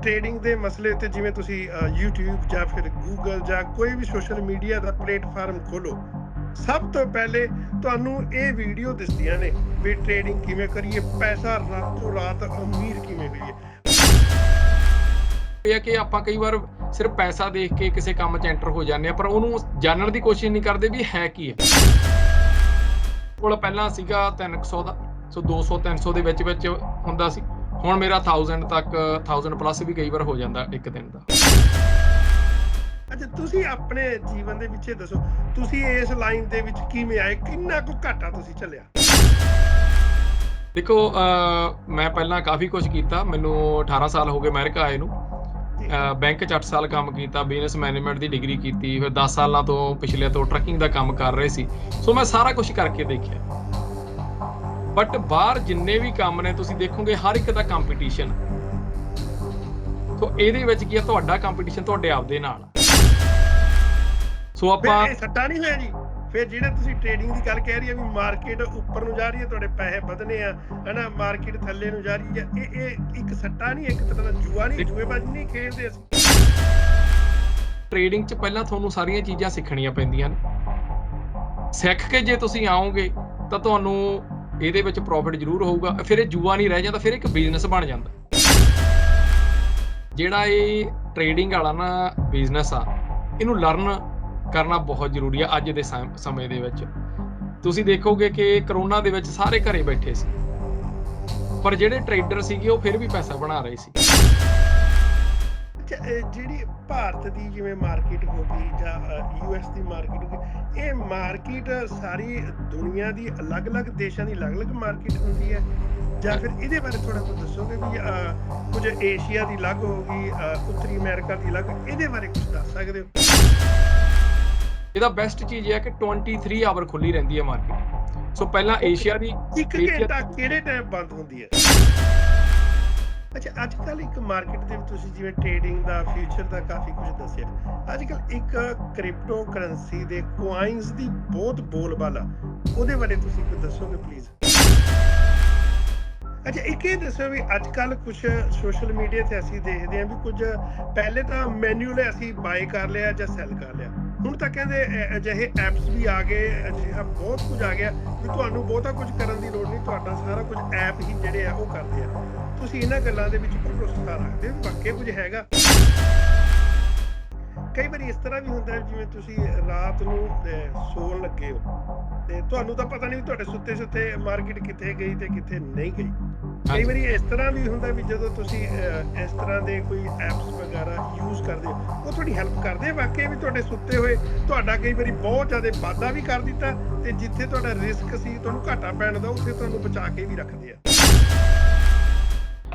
Trading ਦੇ ਮਸਲੇ ਤੇ ਜਿਵੇਂ ਤੁਸੀਂ ਅ, YouTube ਜਾਂ ਫਿਰ Google ਜਾਂ ਕੋਈ ਵੀ ਸੋਸ਼ਲ ਮੀਡੀਆ ਦਾ ਪਲੇਟਫਾਰਮ ਖੋਲੋ ਸਭ ਤੋਂ ਪਹਿਲੇ ਤੁਹਾਨੂੰ ਇਹ ਵੀਡੀਓ ਦਿਸਦੀਆਂ ਨੇ ਵੀ ਟ੍ਰੇਡਿੰਗ ਕਿਵੇਂ ਕਰੀਏ ਪੈਸਾ ਰਾਤੋਂ ਰਾਤ ਅਮੀਰ ਕਿਵੇਂ ਹੋਈਏ ਇਹ ਹੈ ਕਿ ਆਪਾਂ ਕਈ ਵਾਰ ਸਿਰਫ ਪੈਸਾ ਦੇਖ ਕੇ ਕਿਸੇ ਕੰਮ 'ਚ ਐਂਟਰ ਹੋ ਜਾਂਦੇ ਆ ਪਰ ਉਹਨੂੰ ਜਾਣਨ ਦੀ ਕੋਸ਼ਿਸ਼ ਨਹੀਂ ਕਰਦੇ ਵੀ ਹੈ ਕੀ ਹੈ। ਕੋਲ ਪਹਿਲਾਂ ਸੀਗਾ 300 ਦਾ ਸੋ 200 300 ਦੇ ਵਿੱਚ ਵਿੱਚ ਹੁੰਦਾ ਸੀ। ਹੁਣ ਮੇਰਾ 1000 ਤੱਕ 1000 ਪਲੱਸ ਵੀ ਕਈ ਵਾਰ ਹੋ ਜਾਂਦਾ ਇੱਕ ਦਿਨ ਦਾ। ਅੱਛਾ ਤੁਸੀਂ ਆਪਣੇ ਜੀਵਨ ਦੇ ਵਿੱਚ ਇਹ ਦੱਸੋ ਤੁਸੀਂ ਇਸ ਲਾਈਨ ਦੇ ਵਿੱਚ ਕਿਵੇਂ ਆਏ? ਕਿੰਨਾ ਕੁ ਘਾਟਾ ਤੁਸੀਂ ਚੱਲਿਆ ਦੇਖੋ ਮੈਂ ਪਹਿਲਾਂ ਕਾਫੀ ਕੁਝ ਕੀਤਾ। ਮੈਨੂੰ 18 ਸਾਲ ਹੋ ਗਏ ਅਮਰੀਕਾ ਆਏ ਨੂੰ। ਬੈਂਕ 'ਚ 8 ਸਾਲ ਕੰਮ ਕੀਤਾ ਬਿਜ਼ਨਸ ਮੈਨੇਜਮੈਂਟ ਦੀ ਡਿਗਰੀ ਕੀਤੀ ਫਿਰ 10 ਸਾਲਾਂ ਤੋਂ ਪਿਛਲੇ ਤੋਂ ਟਰੱਕਿੰਗ ਦਾ ਕੰਮ ਕਰ ਰਹੇ ਸੀ। ਸੋ ਮੈਂ ਸਾਰਾ ਕੁਝ ਕਰਕੇ ਦੇਖਿਆ। ਬਟ ਬਾਹਰ ਜਿੰਨੇ ਵੀ ਕੰਮ ਨੇ ਤੁਸੀਂ ਦੇਖੋਗੇ ਹਰ ਇੱਕ ਦਾ ਕੰਪੀਟੀਸ਼ਨ ਸੋ ਇਹਦੇ ਵਿੱਚ ਕੀ ਹੈ ਤੁਹਾਡਾ ਕੰਪੀਟੀਸ਼ਨ ਤੁਹਾਡੇ ਆਪਦੇ ਨਾਲ। ਆ। ਸੋ ਆਪਾਂ ਸੱਟਾ ਨਹੀਂ ਹੋਇਆ ਜੀ। ਫਿਰ ਜਿਹੜੇ ਤੁਸੀਂ ਟ੍ਰੇਡਿੰਗ ਦੀ ਗੱਲ ਕਹਿ ਰਹੀ ਹੈ ਵੀ ਮਾਰਕੀਟ ਉੱਪਰ ਨੂੰ ਜਾ ਰਹੀ ਹੈ ਤੁਹਾਡੇ ਪੈਸੇ ਵਧਨੇ ਆ ਹਨਾ ਮਾਰਕੀਟ ਥੱਲੇ ਨੂੰ ਜਾ ਰਹੀ ਹੈ ਇਹ ਇਹ ਇੱਕ ਸੱਟਾ ਨਹੀਂ ਇੱਕ ਤਰ੍ਹਾਂ ਦਾ ਜੂਆ ਨਹੀਂ ਜੂਏਬਾਜ਼ੀ ਨਹੀਂ ਖੇਡਦੇ ਅਸੀਂ। ਟ੍ਰੇਡਿੰਗ 'ਚ ਪਹਿਲਾਂ ਤੁਹਾਨੂੰ ਸਾਰੀਆਂ ਚੀਜ਼ਾਂ ਸਿੱਖਣੀਆਂ ਪੈਂਦੀਆਂ ਨੇ। ਸਿੱਖ ਕੇ ਜੇ ਤੁਸੀਂ ਆਓਗੇ ਤਾਂ ਤੁਹਾਨੂੰ ਇਹਦੇ ਵਿੱਚ ਪ੍ਰੋਫਿਟ ਜ਼ਰੂਰ ਹੋਊਗਾ। ਫਿਰ ਇਹ ਜੂਆ ਨਹੀਂ ਰਹਿ ਜਾਂਦਾ, ਫਿਰ ਇੱਕ ਬਿਜ਼ਨਸ ਬਣ ਜਾਂਦਾ। ਜਿਹੜਾ ਇਹ ਟ੍ਰੇਡਿੰਗ ਵਾਲਾ ਨਾ ਬਿਜ਼ਨਸ ਆ, ਇਹਨੂੰ ਲਰਨ ਕਰਨਾ ਬਹੁਤ ਜ਼ਰੂਰੀ ਆ ਅੱਜ ਦੇ ਸਮੇਂ ਦੇ ਵਿੱਚ। ਤੁਸੀਂ ਦੇਖੋਗੇ ਕਿ ਕਰੋਨਾ ਦੇ ਵਿੱਚ ਸਾਰੇ ਘਰੇ ਬੈਠੇ ਸੀ। ਪਰ ਜਿਹੜੇ ਟ੍ਰੇਡਰ ਸੀਗੇ, ਉਹ ਫਿਰ ਵੀ ਪੈਸਾ ਬਣਾ ਰਹੇ ਸੀ। ਅੱਛਾ, ਜਿਹੜੀ ਭਾਰਤ ਦੀ ਜਿਵੇਂ ਮਾਰਕੀਟ ਹੋ ਗਈ ਜਾਂ ਯੂਐਸ ਦੀ ਮਾਰਕੀਟ ਹੋ ਗਈ ਇਹ ਮਾਰਕੀਟ ਸਾਰੀ ਦੁਨੀਆ ਦੀ ਅਲੱਗ-ਅਲੱਗ ਦੇਸ਼ਾਂ ਦੀ ਅਲੱਗ-ਅਲੱਗ ਮਾਰਕੀਟ ਹੁੰਦੀ ਹੈ। ਜਾਂ ਫਿਰ ਇਹਦੇ ਬਾਰੇ ਥੋੜਾ ਕੁਝ ਦੱਸੋਗੇ ਵੀ ਕੁਝ ਏਸ਼ੀਆ ਦੀ ਅਲੱਗ ਹੋ ਗਈ ਉੱਤਰੀ ਅਮਰੀਕਾ ਦੀ ਅਲੱਗ ਇਹਦੇ ਬਾਰੇ ਕੁਝ ਦੱਸ ਸਕਦੇ ਹੋ? ਇਹਦਾ ਬੈਸਟ ਚੀਜ਼ ਇਹ ਹੈ ਕਿ 23 ਆਵਰ ਖੁੱਲੀ ਰਹਿੰਦੀ ਹੈ ਮਾਰਕੀਟ ਸੋ ਪਹਿਲਾਂ ਏਸ਼ੀਆ ਦੀ ਇੱਕ ਘੰਟਾ ਕਿਹੜੇ ਟਾਈਮ ਬੰਦ ਹੁੰਦੀ ਹੈ? ਅੱਛਾ ਅੱਜ ਕੱਲ ਇੱਕ ਮਾਰਕੀਟ ਦੇ ਵਿੱਚ ਤੁਸੀਂ ਜਿਵੇਂ ਟ੍ਰੇਡਿੰਗ ਦਾ ਫਿਊਚਰ ਦਾ ਕਾਫੀ ਕੁਝ ਦੱਸਿਆ। ਅੱਜ ਕੱਲ ਇੱਕ ਕ੍ਰਿਪਟੋ ਕਰੰਸੀ ਦੇ ਕੁਆਇਨਸ ਦੀ ਬਹੁਤ ਬੋਲਬਾਲਾ। ਉਹਦੇ ਬਾਰੇ ਤੁਸੀਂ ਕੁਝ ਦੱਸੋਗੇ ਪਲੀਜ਼ ਅੱਛਾ, ਇੱਕ ਇਹ ਦੱਸੋ ਵੀ ਅੱਜ ਕੱਲ ਕੁਝ ਸੋਸ਼ਲ ਮੀਡੀਆ ਤੇ ਅਸੀਂ ਦੇਖਦੇ ਹਾਂ ਵੀ ਕੁਝ ਪਹਿਲੇ ਤਾਂ ਮੈਨੂਅਲ ਅਸੀਂ ਬਾਏ ਕਰ ਲਿਆ ਜਾਂ ਸੈਲ ਕਰ ਲਿਆ। ਹੁਣ ਤਾਂ ਕਹਿੰਦੇ ਅਜਿਹੇ ਐਪਸ ਵੀ ਆ ਗਏ, ਅਜਿਹਾ ਬਹੁਤ ਕੁਝ ਆ ਗਿਆ ਵੀ ਤੁਹਾਨੂੰ ਬਹੁਤਾ ਕੁਝ ਕਰਨ ਦੀ ਲੋੜ ਨਹੀਂ, ਤੁਹਾਡਾ ਸਾਰਾ ਕੁਝ ਐਪ ਹੀ ਜਿਹੜੇ ਆ ਉਹ ਕਰਦੇ ਆ। ਤੁਸੀਂ ਇਹਨਾਂ ਗੱਲਾਂ ਦੇ ਵਿੱਚ ਭਰੋਸਾ ਰੱਖਦੇ ਹੋ ਵੀ ਵਾਕਿਆ ਕੁਝ ਹੈਗਾ। ਕਈ ਵਾਰੀ ਇਸ ਤਰ੍ਹਾਂ ਵੀ ਹੁੰਦਾ ਹੈ ਜਿਵੇਂ ਤੁਸੀਂ ਰਾਤ ਨੂੰ ਸੌਣ ਲੱਗੇ ਹੋ ਤੇ ਤੁਹਾਨੂੰ ਤਾਂ ਪਤਾ ਨਹੀਂ ਤੁਹਾਡੇ ਸੁੱਤੇ ਸੁੱਤੇ ਮਾਰਕੀਟ ਕਿੱਥੇ ਗਈ ਤੇ ਕਿੱਥੇ ਨਹੀਂ ਗਈ ਕਈ। ਵਾਰੀ ਇਸ ਤਰ੍ਹਾਂ ਵੀ ਹੁੰਦਾ ਵੀ ਜਦੋਂ ਤੁਸੀਂ ਇਸ ਤਰ੍ਹਾਂ ਦੇ ਕੋਈ ਐਪਸ ਵਗੈਰਾ ਯੂਜ਼ ਕਰਦੇ ਹੋ ਉਹ ਤੁਹਾਡੀ ਹੈਲਪ ਕਰਦੇ ਆ ਵਾਕਈ ਵੀ ਤੁਹਾਡੇ ਸੁੱਤੇ ਹੋਏ ਤੁਹਾਡਾ ਕਈ ਵਾਰੀ ਬਹੁਤ ਜ਼ਿਆਦਾ ਵਾਧਾ ਵੀ ਕਰ ਦਿੱਤਾ ਤੇ ਜਿੱਥੇ ਤੁਹਾਡਾ ਰਿਸਕ ਸੀ ਤੁਹਾਨੂੰ ਘਾਟਾ ਪੈਣ ਦਾ ਉੱਥੇ ਤੁਹਾਨੂੰ ਬਚਾ ਕੇ ਵੀ ਰੱਖਦੇ ਆ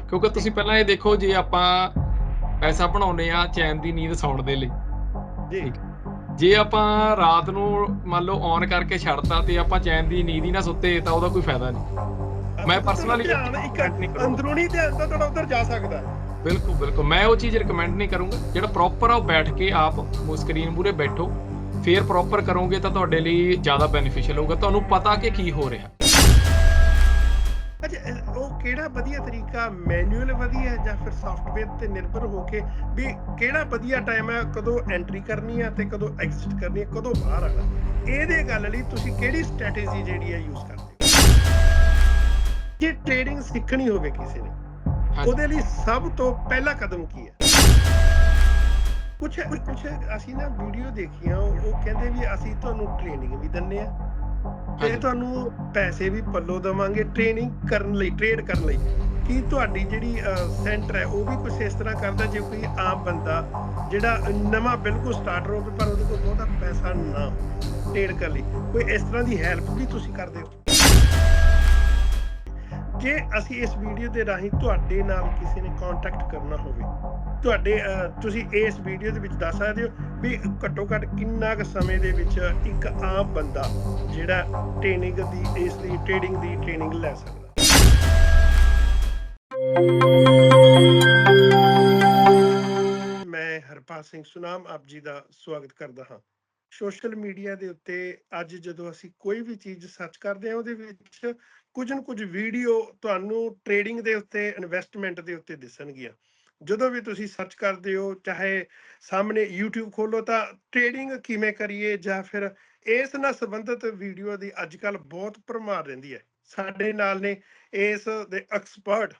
ਕਿਉਂਕਿ ਤੁਸੀਂ ਪਹਿਲਾਂ ਇਹ ਦੇਖੋ ਜੇ ਆਪਾਂ ਪੈਸਾ ਬਣਾਉਨੇ ਆ ਚੈਨ ਦੀ ਨੀਂਦ ਸੌਣ ਦੇ ਲਈ ਜੀ ਜੇ ਆਪਾਂ ਰਾਤ ਨੂੰ ਮੰਨ ਲਓ ਔਨ ਕਰਕੇ ਛੱਡਤਾ ਤੇ ਆਪਾਂ ਚੈਨ ਦੀ ਨੀਂਦ ਹੀ ਨਾ ਸੁੱਤੇ ਤਾਂ ਉਹਦਾ ਕੋਈ ਫਾਇਦਾ ਨਹੀਂ। ਮੈਂ ਕਰੂੰਗਾ। ਅੰਦਰੂਨੀ ਤਾਂ ਤੁਹਾਡਾ ਉੱਧਰ ਜਾ ਸਕਦਾ। ਬਿਲਕੁਲ ਬਿਲਕੁਲ। ਮੈਂ ਉਹ ਚੀਜ਼ ਰეკਮੈਂਡ ਨਹੀਂ ਕਰੂੰਗਾ। ਜਿਹੜਾ ਪ੍ਰੋਪਰ ਆ ਉਹ ਬੈਠ ਕੇ ਆਪ ਉਹ ਸਕਰੀਨ ਮੂਰੇ ਬੈਠੋ। ਫੇਰ ਪ੍ਰੋਪਰ ਕਰੋਗੇ ਤਾਂ ਤੁਹਾਡੇ ਲਈ ਜ਼ਿਆਦਾ ਬੈਨੀਫੀਸ਼ੀਅਲ ਹੋਊਗਾ। ਤੁਹਾਨੂੰ ਪਤਾ ਕਿ ਕੀ ਹੋ ਰਿਹਾ। ਅੱਛਾ ਉਹ ਕਿਹੜਾ ਵਧੀਆ ਤਰੀਕਾ ਮੈਨੂਅਲ ਵਧੀਆ ਜਾਂ ਫਿਰ ਸੌਫਟਵੇਅਰ ਤੇ ਨਿਰਭਰ ਹੋ ਕੇ ਵੀ ਕਿਹੜਾ ਵਧੀਆ ਟਾਈਮ ਹੈ ਕਦੋਂ ਐਂਟਰੀ ਕਰਨੀ ਹੈ ਤੇ ਕਦੋਂ ਐਗਜ਼ਿਟ ਕਰਨੀ ਹੈ ਕਦੋਂ ਬਾਹਰ ਆਣਾ ਇਹਦੇ ਗੱਲ ਲਈ ਤੁਸੀਂ ਕਿਹੜੀ ਸਟ੍ਰੈਟੇਜੀ ਜਿਹੜੀ ਹੈ ਯੂਜ਼ ਕਰਦੇ ਹੋ? ਜੇ ਟ੍ਰੇਡਿੰਗ ਸਿੱਖਣੀ ਹੋਵੇ ਕਿਸੇ ਨੇ। ਉਹਦੇ ਲਈ ਸਭ ਤੋਂ ਪਹਿਲਾ ਕਦਮ ਕੀ ਹੈ? ਕੁਛ ਕੁਛ ਅਸੀਂ ਨਾ ਵੀਡੀਓ ਦੇਖੀਆਂ ਉਹ ਕਹਿੰਦੇ ਵੀ ਅਸੀਂ ਤੁਹਾਨੂੰ ਟ੍ਰੇਨਿੰਗ ਵੀ ਦਿੰਨੇ ਆ ਹਾਂਜੀ। ਤੁਹਾਨੂੰ ਪੈਸੇ ਵੀ ਪੱਲੋ ਦਵਾਂਗੇ ਟ੍ਰੇਨਿੰਗ ਕਰਨ ਲਈ ਟ੍ਰੇਡ ਕਰਨ ਲਈ। ਕੀ ਤੁਹਾਡੀ ਜਿਹੜੀ ਸੈਂਟਰ ਹੈ ਉਹ ਵੀ ਕੁਝ ਇਸ ਤਰ੍ਹਾਂ ਕਰਦਾ ਜੇ ਕੋਈ ਆਮ ਬੰਦਾ ਜਿਹੜਾ ਨਵਾਂ ਬਿਲਕੁਲ ਸਟਾਰਟਰ ਹੋਵੇ ਪਰ ਉਹਦੇ ਕੋਲ ਬਹੁਤਾ ਪੈਸਾ ਨਾ ਹੋਵੇ ਟ੍ਰੇਡ ਕਰਨ ਲਈ। ਕੋਈ ਇਸ ਤਰ੍ਹਾਂ ਦੀ ਹੈਲਪ ਵੀ ਤੁਸੀਂ ਕਰਦੇ ਹੋ? ਜੇ ਅਸੀਂ ਇਸ ਵੀਡੀਓ ਦੇ ਰਾਹੀਂ ਤੁਹਾਡੇ ਨਾਲ ਕਿਸੇ ਨੇ ਕੰਟੈਕਟ ਕਰਨਾ ਹੋਵੇ, ਤੁਹਾਡੇ ਤੁਸੀਂ ਇਸ ਵੀਡੀਓ ਦੇ ਵਿੱਚ ਦੱਸ ਸਕਦੇ ਹੋ ਵੀ ਘੱਟੋ ਘੱਟ ਕਿੰਨਾ ਕੁ ਸਮੇਂ ਦੇ ਵਿੱਚ ਇੱਕ ਆਮ ਬੰਦਾ ਜਿਹੜਾ ਟ੍ਰੇਨਿੰਗ ਦੀ, ਇਸ ਦੀ ਟ੍ਰੇਡਿੰਗ ਦੀ ਟ੍ਰੇਨਿੰਗ ਲੈ ਸਕਦਾ। ਮੈਂ ਹਰਪਾਲ ਸਿੰਘ ਸੁਨਾਮ ਆਪ ਜੀ ਦਾ ਸਵਾਗਤ ਕਰਦਾ ਹਾਂ। ਸੋਸ਼ਲ ਮੀਡੀਆ ਦੇ ਉੱਤੇ ਅੱਜ ਜਦੋਂ ਅਸੀਂ ਕੋਈ ਵੀ ਚੀਜ਼ ਸਰਚ ਕਰਦੇ ਹਾਂ, ਉਹਦੇ ਵਿੱਚ ਕੁਝ ਨਾ ਕੁਝ ਵੀਡੀਓ ਤੁਹਾਨੂੰ ਟ੍ਰੇਡਿੰਗ ਦੇ ਉੱਤੇ ਇਨਵੈਸਟਮੈਂਟ ਦੇ ਉੱਤੇ ਦਿਸਣਗੀਆਂ। ਜਦੋਂ ਵੀ ਤੁਸੀਂ ਸਰਚ ਕਰਦੇ ਹੋ, ਚਾਹੇ ਸਾਹਮਣੇ YouTube ਖੋਲੋ ਤਾਂ ਟ੍ਰੇਡਿੰਗ ਕਿਵੇਂ ਕਰੀਏ ਜਾਂ ਫਿਰ ਇਸ ਨਾਲ ਸੰਬੰਧਿਤ ਵੀਡੀਓ ਦੀ ਅੱਜ ਕੱਲ ਬਹੁਤ ਭਰਮਾਰ ਰਹਿੰਦੀ ਹੈ। ਸਾਡੇ ਨਾਲ ਨੇ ਇਸ ਦੇ ਐਕਸਪਰਟ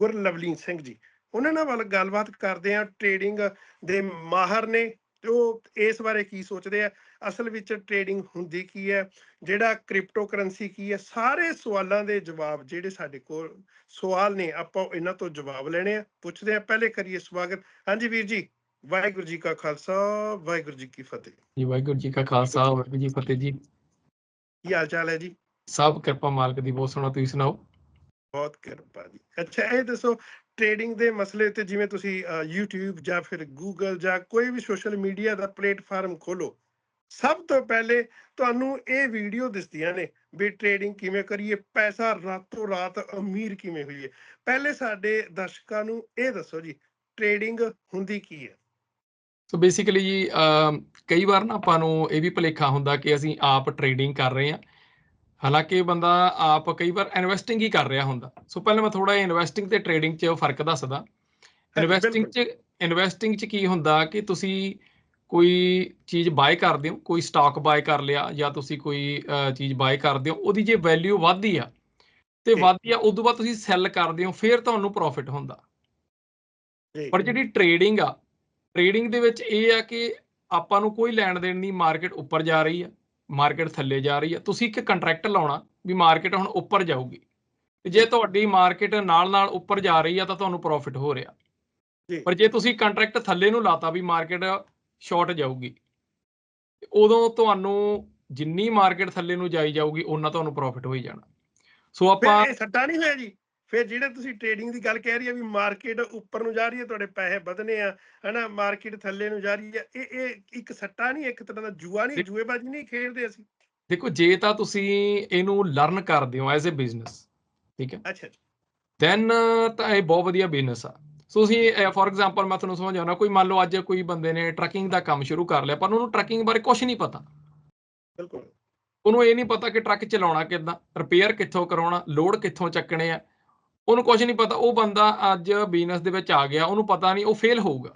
ਗੁਰਲਵਲੀਨ ਸਿੰਘ ਜੀ। ਉਹਨਾਂ ਨਾਲ ਵੱਲ ਗੱਲਬਾਤ ਕਰਦੇ ਆ ਟ੍ਰੇਡਿੰਗ ਦੇ ਮਾਹਰ ਨੇ। ਤੇ ਉਹ ਇਸ ਬਾਰੇ ਕੀ ਸੋਚਦੇ ਆ? ਅਸਲ ਵਿੱਚ ਟ੍ਰੇਡਿੰਗ ਹੁੰਦੀ ਕੀ ਹੈ? ਜਿਹੜਾ ਕ੍ਰਿਪਟੋ ਕਰੰਸੀ ਕੀ ਹੈ? ਸਾਰੇ ਸਵਾਲਾਂ ਦੇ ਜਵਾਬ ਜਿਹੜੇ ਸਾਡੇ ਕੋਲ ਸਵਾਲ ਨੇ ਆਪਾਂ ਇਹਨਾਂ ਤੋਂ ਜਵਾਬ ਲੈਣੇ ਆ। ਪੁੱਛਦੇ ਆ ਪਹਿਲੇ ਕਰੀਏ ਸਵਾਗਤ। ਹਾਂਜੀ ਵੀਰ ਜੀ ਵਾਹਿਗੁਰੂ ਜੀ ਕਾ ਖਾਲਸਾ ਵਾਹਿਗੁਰੂ ਜੀ ਕੀ ਫਤਿਹ। ਜੀ ਵਾਹਿਗੁਰੂ ਜੀ ਕਾ ਖਾਲਸਾ ਵਾਹਿਗੁਰੂ ਜੀ ਫਤਿਹ ਜੀ। ਕੀ ਹਾਲ ਚਾਲ ਹੈ ਜੀ? ਸਭ ਕਿਰਪਾ ਮਾਲਕ ਦੀ ਬਹੁਤ ਸੋਹਣਾ ਤੁਸੀਂ ਸੁਣਾਓ? ਬਹੁਤ ਕਿਰਪਾ ਜੀ। ਅੱਛਾ ਇਹ ਦੱਸੋ ਟ੍ਰੇਡਿੰਗ ਦੇ ਮਸਲੇ ਤੇ ਜਿਵੇਂ ਤੁਸੀਂ YouTube ਜਾਂ ਫਿਰ Google ਜਾਂ ਕੋਈ ਵੀ ਸੋਸ਼ਲ ਮੀਡੀਆ ਦਾ ਪਲੇਟਫਾਰਮ ਖੋਲੋ ਸਭ ਤੋਂ ਪਹਿਲੇ ਤੁਹਾਨੂੰ ਇਹ ਵੀਡੀਓ ਦਿਸਦੀਆਂ ਨੇ ਵੀ ਟ੍ਰੇਡਿੰਗ ਕਿਵੇਂ ਕਰੀਏ ਪੈਸਾ ਰਾਤੋਂ ਰਾਤ ਅਮੀਰ ਕਿਵੇਂ ਹੋਈਏ। ਪਹਿਲੇ ਸਾਡੇ ਦਰਸ਼ਕਾਂ ਨੂੰ ਇਹ ਦੱਸੋ ਜੀ ਟ੍ਰੇਡਿੰਗ ਹੁੰਦੀ ਕੀ ਹੈ? ਸੋ ਬੇਸਿਕਲੀ ਜੀ ਕਈ ਵਾਰ ਨਾ ਆਪਾਂ ਨੂੰ ਇਹ ਵੀ ਭੁਲੇਖਾ ਹੁੰਦਾ ਕਿ ਅਸੀਂ ਆਪ ਟ੍ਰੇਡਿੰਗ ਕਰ ਰਹੇ ਹਾਂ। ਹਾਲਾਂਕਿ ਬੰਦਾ ਆਪ ਕਈ ਵਾਰ ਇਨਵੈਸਟਿੰਗ ਹੀ ਕਰ ਰਿਹਾ ਹੁੰਦਾ। ਸੋ ਪਹਿਲਾਂ ਮੈਂ ਥੋੜਾ ਇਨਵੈਸਟਿੰਗ ਤੇ ਟ੍ਰੇਡਿੰਗ 'ਚ ਫ਼ਰਕ ਦੱਸਦਾ। ਇਨਵੈਸਟਿੰਗ 'ਚ ਇਨਵੈਸਟਿੰਗ 'ਚ ਕੀ ਹੁੰਦਾ ਕਿ ਤੁਸੀਂ ਕੋਈ ਚੀਜ਼ ਬਾਏ ਕਰਦੇ ਹੋ ਕੋਈ ਸਟਾਕ ਬਾਏ ਕਰ ਲਿਆ ਜਾਂ ਤੁਸੀਂ ਕੋਈ ਚੀਜ਼ ਬਾਏ ਕਰਦੇ ਹੋ ਉਹਦੀ ਜੇ ਵੈਲਿਊ ਵੱਧਦੀ ਆ ਤੇ। ਵੱਧਦੀ ਆ ਉਦੋਂ ਬਾਅਦ ਤੁਸੀਂ ਸੈੱਲ ਕਰਦੇ ਹੋ ਫਿਰ ਤੁਹਾਨੂੰ ਪ੍ਰੋਫਿਟ ਹੁੰਦਾ। ਪਰ ਜਿਹੜੀ ਟ੍ਰੇਡਿੰਗ ਆ ਟ੍ਰੇਡਿੰਗ ਦੇ ਵਿੱਚ ਇਹ ਆ ਕਿ ਆਪਾਂ ਨੂੰ ਕੋਈ ਲੈਣ ਦੇਣ ਨਹੀਂ ਮਾਰਕੀਟ ਉੱਪਰ ਜਾ ਰਹੀ ਆ ਮਾਰਕੀਟ ਥੱਲੇ ਜਾ ਰਹੀ ਆ। ਤੁਸੀਂ ਇੱਕ ਕੰਟਰੈਕਟ ਲਾਉਣਾ ਵੀ ਮਾਰਕੀਟ ਹੁਣ ਉੱਪਰ ਜਾਊਗੀ। ਤੇ ਜੇ ਤੁਹਾਡੀ ਮਾਰਕੀਟ ਨਾਲ ਨਾਲ ਉੱਪਰ ਜਾ ਰਹੀ ਆ ਤਾਂ ਤੁਹਾਨੂੰ ਪ੍ਰੋਫਿਟ ਹੋ ਰਿਹਾ। ਪਰ ਜੇ ਤੁਸੀਂ ਕੰਟਰੈਕਟ ਥੱਲੇ ਨੂੰ ਲਾਤਾ ਵੀ ਮਾਰਕੀਟ ਸ਼ਾਰਟ ਜਾਊਗੀ। ਉਦੋਂ ਤੁਹਾਨੂੰ ਜਿੰਨੀ ਮਾਰਕੀਟ ਥੱਲੇ ਨੂੰ ਜਾਈ ਜਾਊਗੀ ਉਹਨਾਂ ਤੁਹਾਨੂੰ ਪ੍ਰੋਫਿਟ ਹੋਈ ਜਾਣਾ। ਸੋ ਆਪਾਂ ਸੱਟਾ ਨਹੀਂ ਹੋਇਆ ਜੀ? ਫਿਰ ਜਿਹੜੇ ਤੁਸੀਂ ਟ੍ਰੇਡਿੰਗ ਦੀ ਗੱਲ ਕਹਿ ਰਹੀ ਹੈ ਵੀ ਮਾਰਕੀਟ ਉੱਪਰ ਨੂੰ ਜਾ ਰਹੀ ਹੈ ਤੁਹਾਡੇ ਪੈਸੇ ਵਧਨੇ ਆ ਹਨਾ ਮਾਰਕੀਟ ਥੱਲੇ ਨੂੰ ਜਾ ਰਹੀ ਹੈ ਇਹ ਇਹ ਇੱਕ ਸੱਟਾ ਨਹੀਂ ਇੱਕ ਤਰ੍ਹਾਂ ਦਾ ਜੂਆ ਨਹੀਂ ਜੂਏਬਾਜ਼ੀ ਨਹੀਂ ਖੇਡਦੇ ਅਸੀਂ? ਦੇਖੋ ਜੇ ਤਾਂ ਤੁਸੀਂ ਇਹਨੂੰ ਲਰਨ ਕਰਦੇ ਹੋ ਐਜ਼ ਅ ਬਿਜ਼ਨਸ ਠੀਕ ਹੈ। ਅੱਛਾ ਜੀ। ਦੈਨ ਤਾਂ ਇਹ ਬਹੁਤ ਵਧੀਆ ਬਿਜ਼ਨਸ ਆ। ਸੋ ਤੁਸੀਂ ਫੋਰ ਐਗਜ਼ਾਮਪਲ ਮੈਂ ਤੁਹਾਨੂੰ ਸਮਝਾਉਣਾ ਕੋਈ ਮੰਨ ਲਓ ਅੱਜ ਕੋਈ ਬੰਦੇ ਨੇ ਟਰੱਕਿੰਗ ਦਾ ਕੰਮ ਸ਼ੁਰੂ ਕਰ ਲਿਆ ਪਰ ਉਹਨੂੰ ਟਰੱਕਿੰਗ ਬਾਰੇ ਕੁਝ ਨਹੀਂ ਪਤਾ। ਬਿਲਕੁਲ। ਉਹਨੂੰ ਇਹ ਨਹੀਂ ਪਤਾ ਕਿ ਟਰੱਕ ਚਲਾਉਣਾ ਕਿੱਦਾਂ ਰਿਪੇਅਰ ਕਿੱਥੋਂ ਕਰਾਉਣਾ ਲੋਡ ਕਿੱਥੋਂ ਚੱਕਣੇ ਆ। ਉਹਨੂੰ ਕੁਝ ਨਹੀਂ ਪਤਾ ਉਹ ਬੰਦਾ ਅੱਜ ਬਿਜ਼ਨਸ ਦੇ ਵਿੱਚ ਆ ਗਿਆ ਉਹਨੂੰ ਪਤਾ ਨਹੀਂ ਉਹ ਫੇਲ ਹੋਊਗਾ।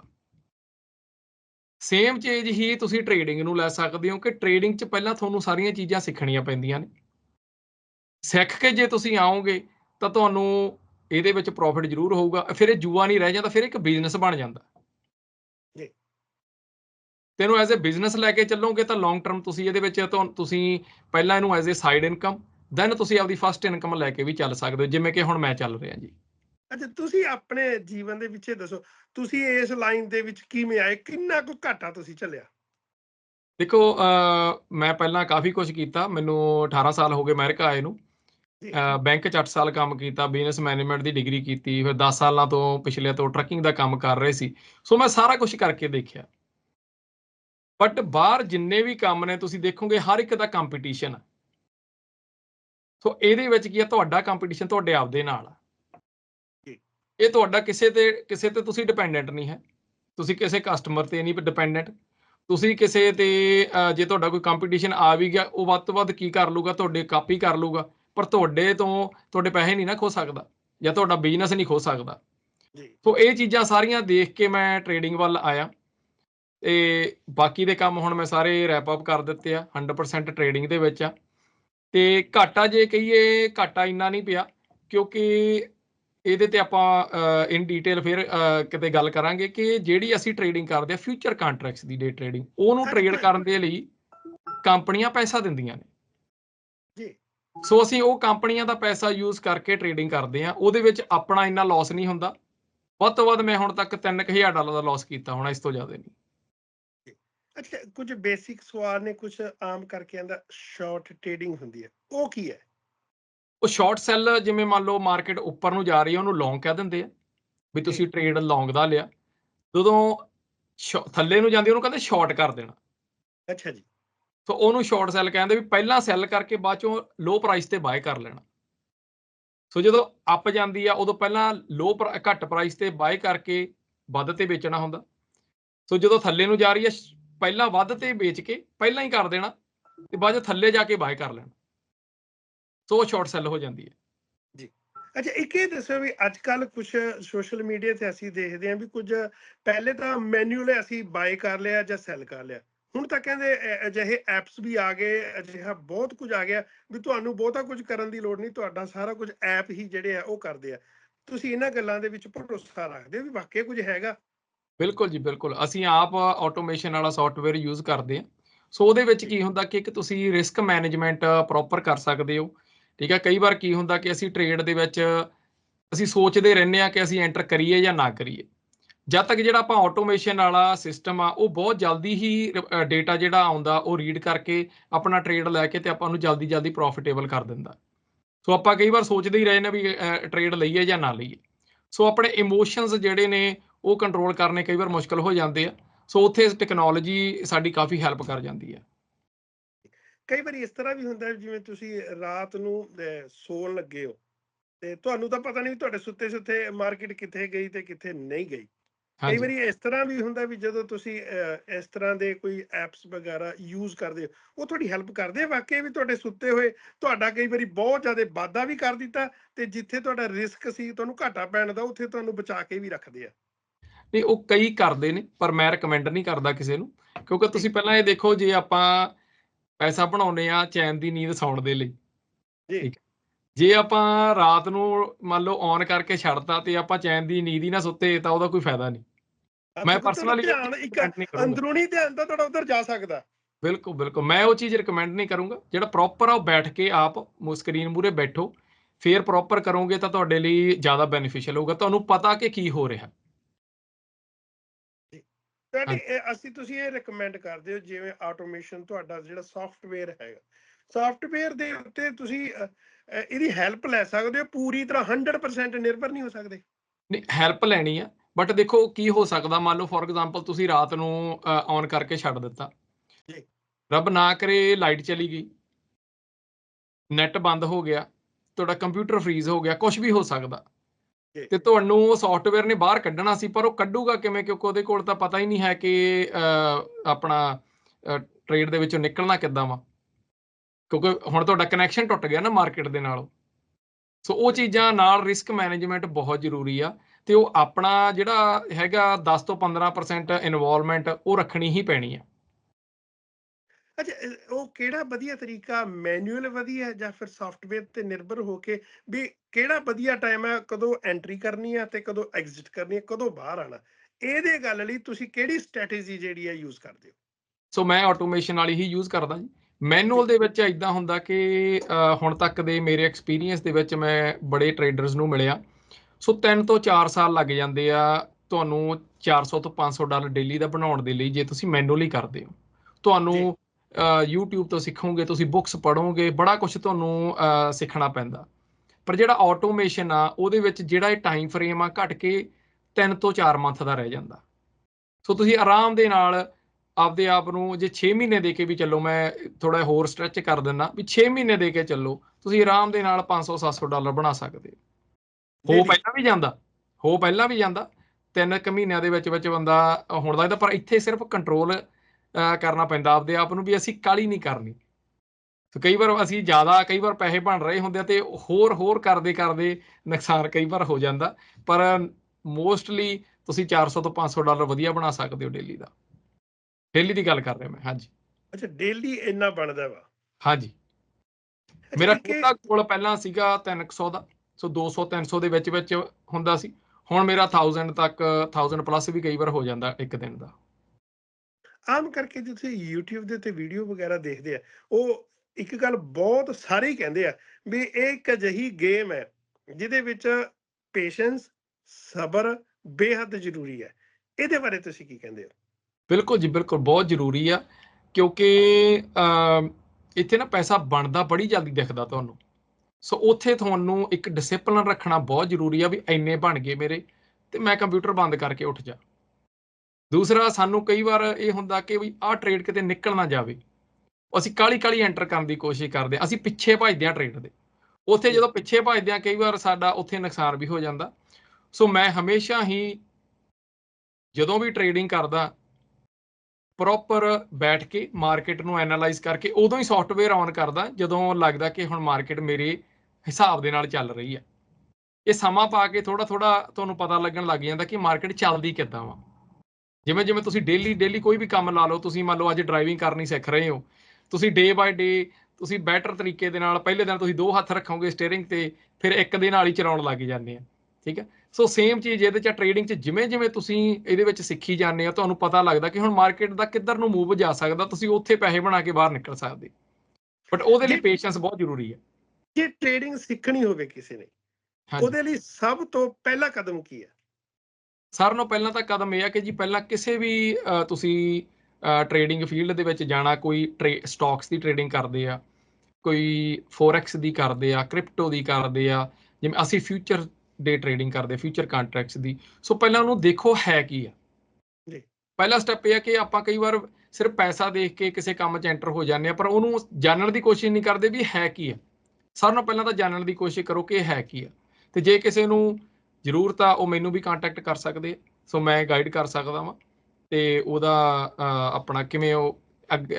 ਸੇਮ ਚੀਜ਼ ਹੀ ਤੁਸੀਂ ਟ੍ਰੇਡਿੰਗ ਨੂੰ ਲੈ ਸਕਦੇ ਹੋ ਕਿ ਟ੍ਰੇਡਿੰਗ 'ਚ ਪਹਿਲਾਂ ਤੁਹਾਨੂੰ ਸਾਰੀਆਂ ਚੀਜ਼ਾਂ ਸਿੱਖਣੀਆਂ ਪੈਂਦੀਆਂ ਨੇ। ਸਿੱਖ ਕੇ ਜੇ ਤੁਸੀਂ ਆਓਗੇ ਤਾਂ ਤੁਹਾਨੂੰ ਇਹਦੇ ਵਿੱਚ ਪ੍ਰੋਫਿਟ ਜ਼ਰੂਰ ਹੋਊਗਾ ਫਿਰ ਇਹ ਜੂਆ ਨਹੀਂ ਰਹਿ ਜਾਂਦਾ ਫਿਰ ਇੱਕ ਬਿਜ਼ਨਸ ਬਣ ਜਾਂਦਾ। ਜੀ। ਤੈਨੂੰ ਐਜ਼ ਅ ਬਿਜ਼ਨਸ ਲੈ ਕੇ ਚੱਲੋਗੇ ਤਾਂ ਲੌਂਗ ਟਰਮ ਤੁਸੀਂ ਇਹਦੇ ਵਿੱਚ ਤੁਹਾਨੂੰ ਤੁਸੀਂ ਪਹਿਲਾਂ ਇਹਨੂੰ as a side income then ਤੁਸੀਂ ਆਪਦੀ ਫਸਟ ਇਨਕਮ ਲੈ ਕੇ ਵੀ ਚੱਲ ਸਕਦੇ ਹੋ ਜਿਵੇਂ ਕਿ ਹੁਣ ਮੈਂ ਚੱਲ ਰਿਹਾ ਜੀ। ਅੱਛਾ ਤੁਸੀਂ ਆਪਣੇ ਜੀਵਨ ਦੇ ਵਿੱਚ ਦੱਸੋ ਤੁਸੀਂ ਇਸ ਲਾਈਨ ਦੇ ਵਿੱਚ ਕਿਵੇਂ ਆਏ ਕਿੰਨਾ ਕੁ ਘਾਟਾ ਤੁਸੀਂ ਝੱਲਿਆ ਦੇਖੋ ਮੈਂ ਪਹਿਲਾਂ ਕਾਫੀ ਕੁਝ ਕੀਤਾ ਮੈਨੂੰ 18 ਸਾਲ ਹੋ ਗਏ ਅਮਰੀਕਾ ਆਏ ਨੂੰ। ਬੈਂਕ 'ਚ 8 ਸਾਲ ਕੰਮ ਕੀਤਾ, ਬਿਜ਼ਨਸ ਮੈਨੇਜਮੈਂਟ ਦੀ ਡਿਗਰੀ ਕੀਤੀ, ਫਿਰ 10 ਸਾਲਾਂ ਤੋਂ ਪਿਛਲੇ ਤੋਂ ਟਰੱਕਿੰਗ ਦਾ ਕੰਮ ਕਰ ਰਹੇ ਸੀ। ਸੋ ਮੈਂ ਸਾਰਾ ਕੁਝ ਕਰਕੇ ਦੇਖਿਆ। ਬਟ ਬਾਹਰ ਜਿੰਨੇ ਵੀ ਕੰਮ ਨੇ, ਤੁਸੀਂ ਦੇਖੋਗੇ ਹਰ ਇੱਕ ਦਾ ਕੰਪੀਟੀਸ਼ਨ ਸੋ ਇਹਦੇ ਵਿੱਚ ਕੀ ਹੈ ਤੁਹਾਡਾ ਕੰਪੀਟੀਸ਼ਨ ਤੁਹਾਡੇ ਆਪ ਦੇ ਨਾਲ ਇਹ ਤੁਹਾਡਾ ਕਿਸੇ ਤੇ ਕਿਸੇ ਤੇ ਤੁਸੀਂ ਡਿਪੈਂਡੈਂਟ ਨਹੀਂ ਹੈ। ਤੁਸੀਂ ਕਿਸੇ ਕਸਟਮਰ ਤੇ ਨਹੀਂ ਡਿਪੈਂਡੈਂਟ ਤੁਸੀਂ ਕਿਸੇ ਤੇ ਜੇ ਤੁਹਾਡਾ ਕੋਈ ਕੰਪੀਟੀਸ਼ਨ ਆ ਵੀ ਗਿਆ, ਉਹ ਵੱਧ ਤੋਂ ਵੱਧ ਕੀ ਕਰ ਲੂਗਾ ਤੁਹਾਡੇ ਕਾਪੀ ਕਰ ਲੂਗਾ ਪਰ ਤੁਹਾਡੇ ਤੋਂ ਤੁਹਾਡੇ ਪੈਸੇ ਨਹੀਂ ਨਾ ਖੋ ਸਕਦਾ ਜਾਂ ਤੁਹਾਡਾ ਬਿਜ਼ਨਸ ਨਹੀਂ ਖੋ ਸਕਦਾ। ਜੀ। ਸੋ ਇਹ ਚੀਜ਼ਾਂ ਸਾਰੀਆਂ ਦੇਖ ਕੇ ਮੈਂ ਟ੍ਰੇਡਿੰਗ ਵੱਲ ਆਇਆ। ਤੇ ਬਾਕੀ ਦੇ ਕੰਮ ਹੁਣ ਮੈਂ ਸਾਰੇ ਰੈਪ ਅਪ ਕਰ ਦਿੱਤੇ ਆ 100% ਟ੍ਰੇਡਿੰਗ ਦੇ ਵਿੱਚ ਆ। ਤੇ ਘਾਟਾ ਜੇ ਕਹੀਏ ਘਾਟਾ ਇੰਨਾ ਨਹੀਂ ਪਿਆ ਕਿਉਂਕਿ ਇਹਦੇ ਤੇ ਆਪਾਂ ਇਨ ਡਿਟੇਲ ਫਿਰ ਕਿਤੇ ਗੱਲ ਕਰਾਂਗੇ ਕਿ ਜਿਹੜੀ ਅਸੀਂ ਟ੍ਰੇਡਿੰਗ ਕਰਦੇ ਆ ਫਿਊਚਰ ਕੰਟਰੈਕਟਸ ਦੀ ਡੇ ਟ੍ਰੇਡਿੰਗ ਉਹਨੂੰ ਟ੍ਰੇਡ ਕਰਨ ਦੇ ਲਈ ਕੰਪਨੀਆਂ ਪੈਸਾ ਦਿੰਦੀਆਂ ਨੇ। ਜੀ। ਸੋ ਅਸੀਂ ਉਹ ਕੰਪਨੀਆਂ ਦਾ ਪੈਸਾ ਯੂਜ਼ ਕਰਕੇ ਟ੍ਰੇਡਿੰਗ ਕਰਦੇ ਆ ਉਹਦੇ ਵਿੱਚ ਆਪਣਾ ਇੰਨਾ ਲਾਸ ਨਹੀਂ ਹੁੰਦਾ। ਵੱਧ ਤੋਂ ਵੱਧ ਮੈਂ ਹੁਣ ਤੱਕ 3000 ਡਾਲਰ ਦਾ ਲਾਸ ਕੀਤਾ ਹੋਣਾ ਇਸ ਤੋਂ ਜ਼ਿਆਦਾ ਨਹੀਂ। ਅੱਛਾ ਕੁਝ ਬੇਸਿਕ ਸਵਾਲ ਨੇ ਕੁਝ ਆਮ ਕਰਕੇ ਆਂਦਾ ਸ਼ਾਰਟ ਟ੍ਰੇਡਿੰਗ ਹੁੰਦੀ ਹੈ ਉਹ ਕੀ ਹੈ? ਉਹ ਸ਼ਾਰਟ ਸੈੱਲ ਜਿਵੇਂ ਮੰਨ ਲਓ ਮਾਰਕੀਟ ਉੱਪਰ ਨੂੰ ਜਾ ਰਹੀ ਹੈ ਉਹਨੂੰ ਲੌਂਗ ਕਹਿ ਦਿੰਦੇ ਆ ਵੀ ਤੁਸੀਂ ਟ੍ਰੇਡ ਲੌਂਗ ਦਾ ਲਿਆ। ਜਦੋਂ ਥੱਲੇ ਨੂੰ ਜਾਂਦੀ ਉਹਨੂੰ ਕਹਿੰਦੇ ਸ਼ਾਰਟ ਕਰ ਦੇਣਾ। ਅੱਛਾ ਜੀ। ਸੋ ਉਹਨੂੰ ਸ਼ਾਰਟ ਸੈੱਲ ਕਹਿੰਦੇ ਵੀ ਪਹਿਲਾਂ ਸੈੱਲ ਕਰਕੇ ਬਾਅਦ ਚੋਂ ਲੋ ਪ੍ਰਾਈਸ ਤੇ ਬਾਏ ਕਰ ਲੈਣਾ। ਸੋ ਜਦੋਂ ਅਪ ਜਾਂਦੀ ਆ, ਉਦੋਂ ਪਹਿਲਾਂ ਲੋ ਘੱਟ ਪ੍ਰਾਈਸ ਤੇ ਬਾਏ ਕਰਕੇ ਵੱਧ ਤੇ ਵੇਚਣਾ ਹੁੰਦਾ। ਸੋ ਜਦੋਂ ਥੱਲੇ ਨੂੰ ਜਾ ਰਹੀ ਹੈ ਪਹਿਲਾਂ ਵੱਧ ਤੇ ਵੇਚ ਕੇ ਪਹਿਲਾਂ ਹੀ ਕਰ ਦੇਣਾ ਤੇ ਬਾਅਦ 'ਚ ਥੱਲੇ ਜਾ ਕੇ ਬਾਏ ਕਰ ਲੈਣਾ। ਸੋ ਸ਼ਾਰਟ ਸੈੱਲ ਹੋ ਜਾਂਦੀ ਹੈ ਜੀ। ਅੱਛਾ, ਇੱਕ ਇਹ ਦੱਸੋ ਵੀ ਅੱਜ ਕੱਲ ਕੁਝ ਸੋਸ਼ਲ ਮੀਡੀਆ ਤੇ ਅਸੀਂ ਦੇਖਦੇ ਹਾਂ ਵੀ ਕੁਝ ਪਹਿਲੇ ਤਾਂ ਮੈਨੂਅਲ ਅਸੀਂ ਬਾਏ ਕਰ ਲਿਆ ਜਾਂ ਸੈਲ ਕਰ ਲਿਆ। ਹੁਣ ਤਾਂ ਕਹਿੰਦੇ ਅਜਿਹੇ ਐਪਸ ਵੀ ਆ ਗਏ, ਅਜਿਹਾ ਬਹੁਤ ਕੁਝ ਆ ਗਿਆ ਵੀ ਤੁਹਾਨੂੰ ਬਹੁਤਾ ਕੁਝ ਕਰਨ ਦੀ ਲੋੜ ਨਹੀਂ, ਤੁਹਾਡਾ ਸਾਰਾ ਕੁਝ ਐਪ ਹੀ ਜਿਹੜੇ ਆ ਉਹ ਕਰਦੇ ਆ। ਤੁਸੀਂ ਇਹਨਾਂ ਗੱਲਾਂ ਦੇ ਵਿੱਚ ਭਰੋਸਾ ਰੱਖਦੇ ਵੀ ਵਾਕਿਆ ਕੁਝ ਹੈਗਾ? ਬਿਲਕੁਲ ਜੀ, ਬਿਲਕੁਲ। ਅਸੀਂ ਆਪ ਆਟੋਮੇਸ਼ਨ ਵਾਲਾ ਸੌਫਟਵੇਅਰ ਯੂਜ਼ ਕਰਦੇ ਹਾਂ। ਸੋ ਉਹਦੇ ਵਿੱਚ ਕੀ ਹੁੰਦਾ ਕਿ ਤੁਸੀਂ ਰਿਸਕ ਮੈਨੇਜਮੈਂਟ ਪ੍ਰੋਪਰ ਕਰ ਸਕਦੇ ਹੋ। ਠੀਕ ਹੈ ਕਈ ਵਾਰ ਕੀ ਹੁੰਦਾ ਕਿ ਅਸੀਂ ਟ੍ਰੇਡ ਦੇ ਵਿੱਚ ਅਸੀਂ ਸੋਚਦੇ ਰਹਿੰਦੇ ਆ ਕਿ ਅਸੀਂ ਐਂਟਰ ਕਰੀਏ ਜਾਂ ਨਾ ਕਰੀਏ। ਜਦ ਤੱਕ ਜਿਹੜਾ ਆਪਾਂ ਆਟੋਮੇਸ਼ਨ ਵਾਲਾ ਸਿਸਟਮ ਆ, ਉਹ ਬਹੁਤ ਜਲਦੀ ਹੀ ਡੇਟਾ ਜਿਹੜਾ ਆਉਂਦਾ, ਉਹ ਰੀਡ ਕਰਕੇ ਆਪਣਾ ਟ੍ਰੇਡ ਲੈ ਕੇ ਤੇ ਆਪਾਂ ਨੂੰ ਜਲਦੀ ਜਲਦੀ ਪ੍ਰੋਫਿਟੇਬਲ ਕਰ ਦਿੰਦਾ। ਸੋ ਆਪਾਂ ਕਈ ਵਾਰ ਸੋਚਦੇ ਹੀ ਰਹੇ ਨੇ ਵੀ ਟ੍ਰੇਡ ਲਈਏ ਜਾਂ ਨਾ ਲਈਏ। ਸੋ ਆਪਣੇ ਇਮੋਸ਼ਨਸ ਜਿਹੜੇ ਨੇ, ਉਹ ਕੰਟਰੋਲ ਕਰਨੇ ਕਈ ਵਾਰ ਮੁਸ਼ਕਲ ਹੋ ਜਾਂਦੇ ਆ। ਸੋ ਉੱਥੇ ਟੈਕਨੋਲੋਜੀ ਸਾਡੀ ਕਾਫੀ ਹੈਲਪ ਕਰ ਜਾਂਦੀ ਹੈ ਕਈ ਵਾਰੀ ਇਸ ਤਰ੍ਹਾਂ ਵੀ ਹੁੰਦਾ ਜਿਵੇਂ ਤੁਸੀਂ ਰਾਤ ਨੂੰ ਸੌਣ ਲੱਗੇ ਹੋ, ਤੇ ਤੁਹਾਨੂੰ ਤਾਂ ਪਤਾ ਨਹੀਂ ਤੁਹਾਡੇ ਸੁੱਤੇ ਸੁੱਤੇ ਮਾਰਕੀਟ ਕਿੱਥੇ ਗਈ ਤੇ ਕਿੱਥੇ ਨਹੀਂ ਗਈ। ਕਈ ਵਾਰੀ ਇਸ ਤਰ੍ਹਾਂ ਵੀ ਹੁੰਦਾ ਵੀ ਜਦੋਂ ਤੁਸੀਂ ਇਸ ਤਰ੍ਹਾਂ ਦੇ ਕੋਈ ਐਪਸ ਵਗੈਰਾ ਯੂਜ਼ ਕਰਦੇ ਹੋ ਉਹ ਤੁਹਾਡੀ ਹੈਲਪ ਕਰਦੇ ਵਾਕਈ ਵੀ ਤੁਹਾਡੇ ਸੁੱਤੇ ਹੋਏ ਤੁਹਾਡਾ ਕਈ ਵਾਰੀ ਬਹੁਤ ਜ਼ਿਆਦਾ ਵਾਧਾ ਵੀ ਕਰ ਦਿੱਤਾ ਤੇ ਜਿੱਥੇ ਤੁਹਾਡਾ ਰਿਸਕ ਸੀ ਤੁਹਾਨੂੰ ਘਾਟਾ ਪੈਣ ਦਾ ਉੱਥੇ ਤੁਹਾਨੂੰ ਬਚਾ ਕੇ ਵੀ ਰੱਖਦੇ ਆ। ਨਹੀਂ ਉਹ ਕਈ ਕਰਦੇ ਨੇ ਪਰ ਮੈਂ ਰეკਮੈਂਡ ਨਹੀਂ ਕਰਦਾ ਕਿਸੇ ਨੂੰ ਕਿਉਂਕਿ ਤੁਸੀਂ ਪਹਿਲਾਂ ਇਹ ਦੇਖੋ ਜੇ ਆਪਾਂ ਪੈਸਾ ਬਣਾਉਨੇ ਆ ਚੈਨ ਦੀ ਨੀਂਦ ਸੌਣ ਦੇ ਲਈ ਜੀ। ਜੇ ਆਪਾਂ ਰਾਤ ਨੂੰ ਮੰਨ ਲਓ ਔਨ ਕਰਕੇ ਛੱਡਤਾ ਤੇ ਆਪਾਂ ਚੈਨ ਦੀ ਨੀਂਦ ਹੀ ਨਾ ਸੁੱਤੇ ਤਾਂ ਉਹਦਾ ਕੋਈ ਫਾਇਦਾ ਨਹੀਂ। ਮੈਂ ਪਰਸਨਲੀ ਇੱਕ ਅੰਦਰੂਨੀ ਧਿਆਨ ਤਾਂ ਤੁਹਾਡਾ ਉਧਰ ਜਾ ਸਕਦਾ। ਬਿਲਕੁਲ ਬਿਲਕੁਲ। ਮੈਂ ਉਹ ਚੀਜ਼ ਰეკਮੈਂਡ ਨਹੀਂ ਕਰੂੰਗਾ। ਜਿਹੜਾ ਪ੍ਰੋਪਰ ਆ ਉਹ ਬੈਠ ਕੇ ਆਪ ਸਕਰੀਨ ਮੂਰੇ ਬੈਠੋ। ਫੇਰ ਪ੍ਰੋਪਰ ਕਰੋਗੇ ਤਾਂ ਤੁਹਾਡੇ ਲਈ ਜ਼ਿਆਦਾ ਬੈਨੀਫੀਸ਼ੀਅਲ ਹੋਊਗਾ। ਤੁਹਾਨੂੰ ਪਤਾ ਕਿ ਕੀ ਹੋ ਰਿਹਾ। ਅਸੀਂ ਤੁਸੀਂ ਇਹ ਰეკਮੈਂਡ ਕਰਦੇ ਹੋ ਜਿਵੇਂ ਆਟੋਮੇਸ਼ਨ ਤੁਹਾਡਾ ਜਿਹੜਾ ਸੌਫਟਵੇਅਰ ਹੈਗਾ। ਸੌਫਟਵੇਅਰ ਦੇ ਉੱਤੇ ਤੁਸੀਂ ਇਹਦੀ ਹੈਲਪ ਲੈ ਸਕਦੇ ਹੋ ਪੂਰੀ ਤਰ੍ਹਾਂ 100% ਨਿਰਭਰ ਨਹੀਂ ਹੋ ਸਕਦੇ। ਨਹੀਂ ਹੈਲਪ ਲੈਣੀ ਆ ਬਟ ਦੇਖੋ ਕੀ ਹੋ ਸਕਦਾ ਮੰਨ ਲਓ ਫੋਰ ਐਗਜ਼ਾਮਪਲ ਤੁਸੀਂ ਰਾਤ ਨੂੰ ਔਨ ਕਰਕੇ ਛੱਡ ਦਿੱਤਾ। ਜੀ। ਰੱਬ ਨਾ ਕਰੇ ਲਾਈਟ ਚਲੀ ਗਈ। ਨੈਟ ਬੰਦ ਹੋ ਗਿਆ ਤੁਹਾਡਾ ਕੰਪਿਊਟਰ ਫ੍ਰੀਜ਼ ਹੋ ਗਿਆ ਕੁਝ ਵੀ ਹੋ ਸਕਦਾ। ਤੇ ਤੁਹਾਨੂੰ ਉਹ ਸੌਫਟਵੇਅਰ ਨੇ ਬਾਹਰ ਕੱਢਣਾ ਸੀ ਪਰ ਉਹ ਕੱਢੂਗਾ ਕਿਵੇਂ? ਕਿਉਂਕਿ ਉਹਦੇ ਕੋਲ ਤਾਂ ਪਤਾ ਹੀ ਨਹੀਂ ਹੈ ਕਿ ਆਪਣਾ ਟ੍ਰੇਡ ਦੇ ਵਿੱਚੋਂ ਨਿਕਲਣਾ ਕਿੱਦਾਂ ਵਾ। ਕਿਉਂਕਿ ਹੁਣ ਤੁਹਾਡਾ ਕਨੈਕਸ਼ਨ ਟੁੱਟ ਗਿਆ ਨਾ ਮਾਰਕੀਟ ਦੇ ਨਾਲ। ਸੋ ਉਹ ਚੀਜ਼ਾਂ ਨਾਲ ਰਿਸਕ ਮੈਨੇਜਮੈਂਟ ਬਹੁਤ ਜ਼ਰੂਰੀ ਆ ਤੇ ਉਹ ਆਪਣਾ ਜਿਹੜਾ ਹੈਗਾ 10 ਤੋਂ 15% ਇਨਵੋਲਵਮੈਂਟ ਉਹ ਰੱਖਣੀ ਹੀ ਪੈਣੀ ਆ। ਅੱਛਾ ਉਹ ਕਿਹੜਾ ਵਧੀਆ ਤਰੀਕਾ ਮੈਨੂਅਲ ਵਧੀਆ ਜਾਂ ਫਿਰ ਸੌਫਟਵੇਅਰ ਤੇ ਨਿਰਭਰ ਹੋ ਕੇ ਵੀ ਕਿਹੜਾ ਵਧੀਆ ਟਾਈਮ ਹੈ ਕਦੋਂ ਐਂਟਰੀ ਕਰਨੀ ਹੈ ਤੇ ਕਦੋਂ ਐਗਜ਼ਿਟ ਕਰਨੀ ਹੈ ਕਦੋਂ ਬਾਹਰ ਆਣਾ ਇਹਦੇ ਗੱਲ ਲਈ ਤੁਸੀਂ ਕਿਹੜੀ ਸਟ੍ਰੈਟੇਜੀ ਜਿਹੜੀ ਹੈ ਯੂਜ਼ ਕਰਦੇ ਹੋ? ਸੋ ਮੈਂ ਆਟੋਮੇਸ਼ਨ ਵਾਲੀ ਹੀ ਯੂਜ਼ ਕਰਦਾ ਜੀ। ਮੈਨੂਅਲ ਦੇ ਵਿੱਚ ਇਦਾਂ ਹੁੰਦਾ ਕਿ ਹੁਣ ਤੱਕ ਦੇ ਮੇਰੇ ਐਕਸਪੀਰੀਅੰਸ ਦੇ ਵਿੱਚ ਮੈਂ ਬੜੇ ਟਰੇਡਰਸ ਨੂੰ ਮਿਲਿਆ। ਸੋ 3 ਤੋਂ 4 ਸਾਲ ਲੱਗ ਜਾਂਦੇ ਆ ਤੁਹਾਨੂੰ 400 ਤੋਂ 500 ਡਾਲਰ ਡੇਲੀ ਦਾ ਬਣਾਉਣ ਦੇ ਲਈ ਜੇ ਤੁਸੀਂ ਮੈਨੂਅਲੀ ਕਰਦੇ ਹੋ। ਤੁਹਾਨੂੰ YouTube ਤੋਂ ਸਿੱਖੋਗੇ ਤੁਸੀਂ ਬੁੱਕਸ ਪੜ੍ਹੋਗੇ ਬੜਾ ਕੁਝ ਤੁਹਾਨੂੰ ਸਿੱਖਣਾ ਪੈਂਦਾ। ਪਰ ਜਿਹੜਾ ਆਟੋਮੇਸ਼ਨ ਆ ਉਹਦੇ ਵਿੱਚ ਜਿਹੜਾ ਇਹ ਟਾਈਮ ਫਰੇਮ ਆ ਘਟ ਕੇ 3 ਤੋਂ 4 ਮੰਥ ਦਾ ਰਹਿ ਜਾਂਦਾ। ਸੋ ਤੁਸੀਂ ਆਰਾਮ ਦੇ ਨਾਲ ਆਪਦੇ ਆਪ ਨੂੰ ਜੇ 6 ਮਹੀਨੇ ਦੇ ਕੇ ਵੀ ਚੱਲੋ ਮੈਂ ਥੋੜਾ ਹੋਰ ਸਟ੍ਰੈਚ ਕਰ ਦਿੰਦਾ ਵੀ 6 ਮਹੀਨੇ ਦੇ ਕੇ ਚੱਲੋ ਤੁਸੀਂ ਆਰਾਮ ਦੇ ਨਾਲ 500 700 ਡਾਲਰ ਬਣਾ ਸਕਦੇ ਹੋ ਹੋ। ਪਹਿਲਾਂ ਵੀ ਜਾਂਦਾ ਹੋ ਪਹਿਲਾਂ ਵੀ ਜਾਂਦਾ ਤਿੰਨ ਕੁ ਮਹੀਨਿਆਂ ਦੇ ਵਿੱਚ ਵਿੱਚ ਬੰਦਾ ਹੁਣ ਲੱਗਦਾ ਪਰ ਇੱਥੇ ਸਿਰਫ ਕੰਟਰੋਲ ਕਰਨਾ ਪੈਂਦਾ ਆਪਦੇ ਆਪ ਨੂੰ ਵੀ ਅਸੀਂ ਕਾਲੀ ਨਹੀਂ ਕਰਨੀ ਸੋ ਕਈ ਵਾਰ ਅਸੀਂ ਜ਼ਿਆਦਾ ਕਈ ਵਾਰ ਪੈਸੇ ਬਣ ਰਹੇ ਹੁੰਦੇ ਆ ਤੇ ਹੋਰ ਹੋਰ ਕਰਦੇ ਕਰਦੇ ਨੁਕਸਾਨ ਕਈ ਵਾਰ ਹੋ ਜਾਂਦਾ ਪਰ ਮੋਸਟਲੀ ਤੁਸੀਂ 400 ਤੋਂ 500 ਡਾਲਰ ਵਧੀਆ ਬਣਾ ਸਕਦੇ ਹੋ ਡੇਲੀ ਦਾ ਡੇਲੀ ਦੀ ਗੱਲ ਕਰ ਰਿਹਾ ਮੈਂ ਹਾਂਜੀ। ਅੱਛਾ ਡੇਲੀ ਇੰਨਾ ਬਣਦਾ ਵਾ? ਹਾਂਜੀ। ਮੇਰਾ ਟੋਟਲ ਕੋਲ ਪਹਿਲਾਂ ਸੀਗਾ 300 ਦਾ ਸੋ 200 300 ਦੇ ਵਿੱਚ ਵਿੱਚ ਹੁੰਦਾ ਸੀ। ਹੁਣ ਮੇਰਾ 1000 ਤੱਕ 1000 ਪਲੱਸ ਵੀ ਕਈ ਵਾਰ ਹੋ ਜਾਂਦਾ ਇੱਕ ਦਿਨ ਦਾ। ਆਮ ਕਰਕੇ ਜੇ ਤੁਸੀਂ YouTube ਦੇ ਉੱਤੇ ਵੀਡੀਓ ਵਗੈਰਾ ਦੇਖਦੇ ਆ ਉਹ ਇੱਕ ਗੱਲ ਬਹੁਤ ਸਾਰੇ ਕਹਿੰਦੇ ਆ ਵੀ ਇਹ ਇੱਕ ਅਜਿਹੀ ਗੇਮ ਹੈ ਜਿਹਦੇ ਵਿੱਚ ਪੇਸ਼ੈਂਸ ਸਬਰ ਬੇਹੱਦ ਜ਼ਰੂਰੀ ਹੈ। ਇਹਦੇ ਬਾਰੇ ਤੁਸੀਂ ਕੀ ਕਹਿੰਦੇ ਹੋ? ਬਿਲਕੁਲ ਜੀ, ਬਿਲਕੁਲ ਬਹੁਤ ਜ਼ਰੂਰੀ ਆ, ਕਿਉਂਕਿ ਇੱਥੇ ਨਾ ਪੈਸਾ ਬਣਦਾ ਬੜੀ ਜਲਦੀ ਦਿਖਦਾ ਤੁਹਾਨੂੰ। ਸੋ ਉੱਥੇ ਤੁਹਾਨੂੰ ਇੱਕ ਡਿਸਪਲਿਨ ਰੱਖਣਾ ਬਹੁਤ ਜ਼ਰੂਰੀ ਆ ਵੀ ਇੰਨੇ ਬਣ ਗਏ ਮੇਰੇ, ਤੇ ਮੈਂ ਕੰਪਿਊਟਰ ਬੰਦ ਕਰਕੇ ਉੱਠ ਜਾ। ਦੂਸਰਾ, ਸਾਨੂੰ ਕਈ ਵਾਰ ਇਹ ਹੁੰਦਾ ਕਿ ਵੀ ਆਹ ਟ੍ਰੇਡ ਕਿਤੇ ਨਿਕਲ ਨਾ ਜਾਵੇ। ਅਸੀਂ ਕਾਲੀ ਕਾਲੀ ਐਂਟਰ ਕਰਨ ਦੀ ਕੋਸ਼ਿਸ਼ ਕਰਦੇ ਹਾਂ ਅਸੀਂ ਪਿੱਛੇ ਭੱਜਦੇ ਹਾਂ ਟ੍ਰੇਡ ਦੇ। ਉੱਥੇ ਜਦੋਂ ਪਿੱਛੇ ਭੱਜਦੇ ਹਾਂ ਕਈ ਵਾਰ ਸਾਡਾ ਉੱਥੇ ਨੁਕਸਾਨ ਵੀ ਹੋ ਜਾਂਦਾ। ਸੋ ਮੈਂ ਹਮੇਸ਼ਾ ਹੀ ਜਦੋਂ ਵੀ ਟ੍ਰੇਡਿੰਗ ਕਰਦਾ ਪ੍ਰੋਪਰ ਬੈਠ ਕੇ ਮਾਰਕੀਟ ਨੂੰ ਐਨਾਲਾਈਜ਼ ਕਰਕੇ ਉਦੋਂ ਹੀ ਸੌਫਟਵੇਅਰ ਔਨ ਕਰਦਾ ਜਦੋਂ ਲੱਗਦਾ ਕਿ ਹੁਣ ਮਾਰਕੀਟ ਮੇਰੇ ਹਿਸਾਬ ਦੇ ਨਾਲ ਚੱਲ ਰਹੀ ਹੈ। ਇਹ ਸਮਾਂ ਪਾ ਕੇ ਥੋੜਾ ਥੋੜਾ ਤੁਹਾਨੂੰ ਪਤਾ ਲੱਗਣ ਲੱਗ ਜਾਂਦਾ ਕਿ ਮਾਰਕੀਟ ਚੱਲਦੀ ਕਿੱਦਾਂ ਵਾ। ਜਿਵੇਂ ਜਿਵੇਂ ਤੁਸੀਂ ਡੇਲੀ ਡੇਲੀ ਕੋਈ ਵੀ ਕੰਮ ਲਾ ਲਓ, ਤੁਸੀਂ ਮੰਨ ਲਓ ਅੱਜ ਡਰਾਈਵਿੰਗ ਕਰਨੀ ਸਿੱਖ ਰਹੇ ਹੋ, ਤੁਸੀਂ ਡੇ ਬਾਏ ਡੇ ਤੁਸੀਂ ਬੈਟਰ ਤਰੀਕੇ ਦੇ ਨਾਲ ਪਹਿਲੇ ਦਿਨ ਤੁਸੀਂ ਦੋ ਹੱਥ ਰੱਖੋਗੇ ਸਟੀਅਰਿੰਗ ਤੇ, ਫਿਰ ਇੱਕ ਦੇ ਨਾਲ ਹੀ ਚਲਾਉਣ ਲੱਗ ਜਾਂਦੇ ਆ, ਠੀਕ ਹੈ? ਸੋ ਸੇਮ ਚੀਜ਼ ਇਹਦੇ ਚ ਟ੍ਰੇਡਿੰਗ ਚ ਜਿਵੇਂ ਜਿਵੇਂ ਤੁਸੀਂ ਇਹਦੇ ਵਿੱਚ ਸਿੱਖੀ ਜਾਂਦੇ ਆ ਤੁਹਾਨੂੰ ਪਤਾ ਲੱਗਦਾ ਕਿ ਹੁਣ ਮਾਰਕੀਟ ਦਾ ਕਿੱਧਰ ਨੂੰ ਮੂਵ ਜਾ ਸਕਦਾ ਤੁਸੀਂ ਉੱਥੇ ਪੈਸੇ ਬਣਾ ਕੇ ਬਾਹਰ ਨਿਕਲ ਸਕਦੇ। ਬਟ ਉਹਦੇ ਲਈ ਪੇਸ਼ੈਂਸ ਬਹੁਤ ਜ਼ਰੂਰੀ ਹੈ। ਜੇ ਟ੍ਰੇਡਿੰਗ ਸਿੱਖਣੀ ਹੋਵੇ ਕਿਸੇ ਨੇ ਉਹਦੇ ਲਈ ਸਭ ਤੋਂ ਪਹਿਲਾ ਕਦਮ ਕੀ ਹੈ? ਸਾਰਿਆਂ ਨਾਲੋਂ ਪਹਿਲਾਂ ਤਾਂ ਕਦਮ ਇਹ ਆ ਕਿ ਜੀ ਪਹਿਲਾਂ ਕਿਸੇ ਵੀ ਤੁਸੀਂ ਟ੍ਰੇਡਿੰਗ ਫੀਲਡ ਦੇ ਵਿੱਚ ਜਾਣਾ ਕੋਈ ਸਟਾਕਸ ਦੀ ਟ੍ਰੇਡਿੰਗ ਕਰਦੇ ਆ ਕੋਈ ਫੋਰੈਕਸ ਦੀ ਕਰਦੇ ਆ ਕ੍ਰਿਪਟੋ ਦੀ ਕਰਦੇ ਆ ਜਿਵੇਂ ਅਸੀਂ ਫਿਊਚਰ ਡੇ ਟ੍ਰੇਡਿੰਗ ਕਰਦੇ ਫਿਊਚਰ ਕੰਟਰੈਕਟਸ ਦੀ। ਸੋ ਪਹਿਲਾਂ ਉਹਨੂੰ ਦੇਖੋ ਹੈ ਕੀ ਆ। ਜੀ। ਪਹਿਲਾ ਸਟੈਪ ਇਹ ਆ ਕਿ ਆਪਾਂ ਕਈ ਵਾਰ ਸਿਰਫ ਪੈਸਾ ਦੇਖ ਕੇ ਕਿਸੇ ਕੰਮ 'ਚ ਐਂਟਰ ਹੋ ਜਾਂਦੇ ਆ ਪਰ ਉਹਨੂੰ ਜਾਣਨ ਦੀ ਕੋਸ਼ਿਸ਼ ਨਹੀਂ ਕਰਦੇ ਵੀ ਹੈ ਕੀ ਆ। ਸਾਰਿਆਂ ਨਾਲੋਂ ਪਹਿਲਾਂ ਤਾਂ ਜਾਣਨ ਦੀ ਕੋਸ਼ਿਸ਼ ਕਰੋ ਕਿ ਇਹ ਹੈ ਕੀ ਆ। ਤੇ ਜੇ ਕਿਸੇ ਨੂੰ ਜ਼ਰੂਰਤ ਆ ਉਹ ਮੈਨੂੰ ਵੀ ਕੰਟੈਕਟ ਕਰ ਸਕਦੇ ਸੋ ਮੈਂ ਗਾਈਡ ਕਰ ਸਕਦਾ ਵਾਂ। ਤੇ ਉਹਦਾ ਆਪਣਾ ਕਿਵੇਂ ਉਹ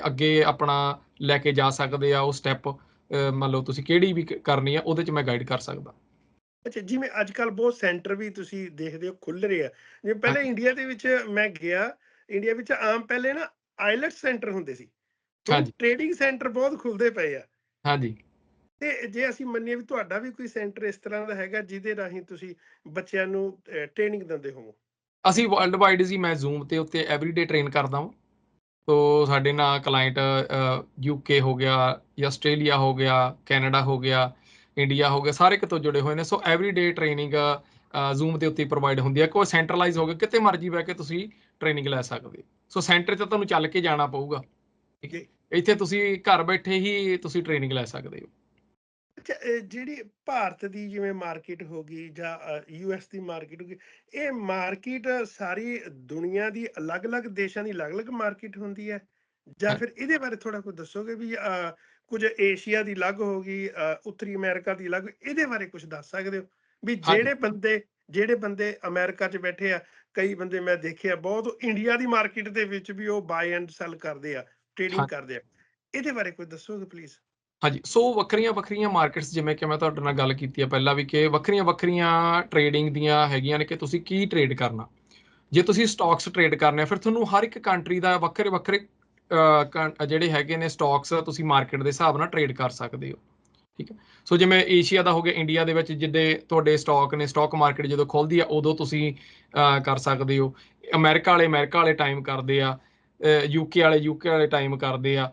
ਅੱਗੇ ਆਪਣਾ ਲੈ ਕੇ ਜਾ ਸਕਦੇ ਆ ਉਹ ਸਟੈਪ ਮੰਨ ਲਓ ਤੁਸੀਂ ਕਿਹੜੀ ਵੀ ਕਰਨੀ ਆ ਉਹਦੇ ਚ ਮੈਂ ਗਾਈਡ ਕਰ ਸਕਦਾ। ਅੱਛਾ ਜਿਵੇਂ ਅੱਜ ਕੱਲ ਬਹੁਤ ਸੈਂਟਰ ਵੀ ਤੁਸੀਂ ਦੇਖਦੇ ਹੋ ਖੁੱਲ ਰਹੇ ਆ। ਜਿਵੇਂ ਪਹਿਲੇ। ਇੰਡੀਆ ਦੇ ਵਿੱਚ ਮੈਂ ਗਿਆ ਇੰਡੀਆ ਵਿੱਚ ਆਮ ਪਹਿਲੇ ਨਾ ਆਈਲੈਟ ਸੈਂਟਰ ਹੁੰਦੇ ਸੀ। ਹਾਂਜੀ। ਟ੍ਰੇਡਿੰਗ ਸੈਂਟਰ ਬਹੁਤ ਖੁੱਲਦੇ ਪਏ ਆ। ਹਾਂਜੀ। ਤੇ ਜੇ ਅਸੀਂ ਮੰਨੀਏ ਵੀ ਤੁਹਾਡਾ ਵੀ ਕੋਈ ਸੈਂਟਰ ਇਸ ਤਰ੍ਹਾਂ ਦਾ ਹੈਗਾ ਜਿਹਦੇ ਰਾਹੀਂ ਤੁਸੀਂ ਬੱਚਿਆਂ ਨੂੰ ਟ੍ਰੇਨਿੰਗ ਦਿੰਦੇ ਹੋ ਅਸੀਂ ਵਰਲਡ ਵਾਈਡ ਜੀ ਮੈਂ ਜ਼ੂਮ ਤੇ ਉੱਤੇ ਐਵਰੀਡੇ ਟ੍ਰੇਨ ਕਰਦਾ ਹਾਂ। ਤੋ ਸਾਡੇ ਨਾਲ ਕਲਾਇੰਟ ਯੂਕੇ ਹੋ ਗਿਆ ਜਾਂ ਆਸਟ੍ਰੇਲੀਆ ਹੋ ਗਿਆ ਕੈਨੇਡਾ ਹੋ ਗਿਆ ਇੰਡੀਆ ਹੋ ਗਿਆ ਸਾਰੇ ਕਿਤੋਂ ਜੁੜੇ ਹੋਏ ਨੇ। ਸੋ ਐਵਰੀਡੇ ਟ੍ਰੇਨਿੰਗ ਜ਼ੂਮ ਦੇ ਉੱਤੇ ਪ੍ਰੋਵਾਈਡ ਹੁੰਦੀ ਹੈ। ਕੋਈ ਸੈਂਟਰਲਾਈਜ਼ ਹੋ ਗਿਆ ਕਿਤੇ ਮਰਜ਼ੀ ਬਹਿ ਕੇ ਤੁਸੀਂ ਟ੍ਰੇਨਿੰਗ ਲੈ ਸਕਦੇ ਸੋ ਸੈਂਟਰ 'ਚ ਤੁਹਾਨੂੰ ਚੱਲ ਕੇ ਜਾਣਾ ਪਊਗਾ। ਠੀਕ ਹੈ। ਇੱਥੇ ਤੁਸੀਂ ਘਰ ਬੈਠੇ ਹੀ ਤੁਸੀਂ ਟ੍ਰੇਨਿੰਗ ਲੈ ਸਕਦੇ ਹੋ। ਜਿਹੜੀ ਭਾਰਤ ਦੀ ਜਿਵੇਂ ਮਾਰਕੀਟ ਹੋ ਗਈ ਜਾਂ ਯੂਐਸ ਦੀ ਮਾਰਕੀਟ ਹੋ ਗਈ ਇਹ ਮਾਰਕੀਟ ਸਾਰੀ ਦੁਨੀਆ ਦੀ ਅਲੱਗ-ਅਲੱਗ ਦੇਸ਼ਾਂ ਦੀ ਅਲੱਗ-ਅਲੱਗ ਮਾਰਕੀਟ ਹੁੰਦੀ ਹੈ? ਜਾਂ। ਫਿਰ ਇਹਦੇ ਬਾਰੇ ਥੋੜਾ ਕੁਝ ਦੱਸੋਗੇ ਵੀ ਕੁਝ ਏਸ਼ੀਆ ਦੀ ਅਲੱਗ ਹੋ ਗਈ ਉੱਤਰੀ ਅਮਰੀਕਾ ਦੀ ਅਲੱਗ ਇਹਦੇ ਬਾਰੇ ਕੁਝ ਦੱਸ ਸਕਦੇ ਹੋ ਵੀ। ਜਿਹੜੇ ਬੰਦੇ ਜਿਹੜੇ ਬੰਦੇ ਅਮਰੀਕਾ 'ਚ ਬੈਠੇ ਆ ਕਈ ਬੰਦੇ ਮੈਂ ਦੇਖਿਆ ਬਹੁਤ ਇੰਡੀਆ ਦੀ ਮਾਰਕੀਟ ਦੇ ਵਿੱਚ ਵੀ ਉਹ ਬਾਈ ਐਂਡ ਸੈਲ ਕਰਦੇ ਆ ਟ੍ਰੇਡਿੰਗ। ਕਰਦੇ ਆ ਇਹਦੇ ਬਾਰੇ ਕੁਝ ਦੱਸੋਗੇ ਪਲੀਜ਼ ਹਾਂਜੀ ਸੋ ਵੱਖਰੀਆਂ ਵੱਖਰੀਆਂ ਮਾਰਕੀਟਸ ਜਿਵੇਂ ਕਿ ਮੈਂ ਤੁਹਾਡੇ ਨਾਲ ਗੱਲ ਕੀਤੀ ਹੈ ਪਹਿਲਾਂ ਵੀ ਕਿ ਵੱਖਰੀਆਂ ਵੱਖਰੀਆਂ ਟ੍ਰੇਡਿੰਗ ਦੀਆਂ ਹੈਗੀਆਂ ਨੇ ਕਿ ਤੁਸੀਂ ਕੀ ਟ੍ਰੇਡ ਕਰਨਾ ਜੇ ਤੁਸੀਂ ਸਟਾਕਸ ਟ੍ਰੇਡ ਕਰਨੇ ਆ ਫਿਰ ਤੁਹਾਨੂੰ ਹਰ ਇੱਕ ਕੰਟਰੀ ਦਾ ਵੱਖਰੇ ਵੱਖਰੇ ਜਿਹੜੇ ਹੈਗੇ ਨੇ ਸਟਾਕਸ ਤੁਸੀਂ ਮਾਰਕੀਟ ਦੇ ਹਿਸਾਬ ਨਾਲ ਟਰੇਡ ਕਰ ਸਕਦੇ ਹੋ। ਠੀਕ ਹੈ? ਸੋ ਜਿਵੇਂ ਏਸ਼ੀਆ ਦਾ ਹੋ ਗਿਆ ਇੰਡੀਆ ਦੇ ਵਿੱਚ ਜਿੱਦੇ ਤੁਹਾਡੇ ਸਟਾਕ ਨੇ ਸਟਾਕ ਮਾਰਕੀਟ ਜਦੋਂ ਖੁੱਲਦੀ ਆ, ਉਦੋਂ ਤੁਸੀਂ ਕਰ ਸਕਦੇ ਹੋ। ਅਮਰੀਕਾ ਵਾਲੇ ਅਮਰੀਕਾ ਵਾਲੇ ਟਾਈਮ ਕਰਦੇ ਆ ਯੂਕੇ ਵਾਲੇ ਯੂਕੇ ਵਾਲੇ ਟਾਈਮ ਕਰਦੇ ਆ।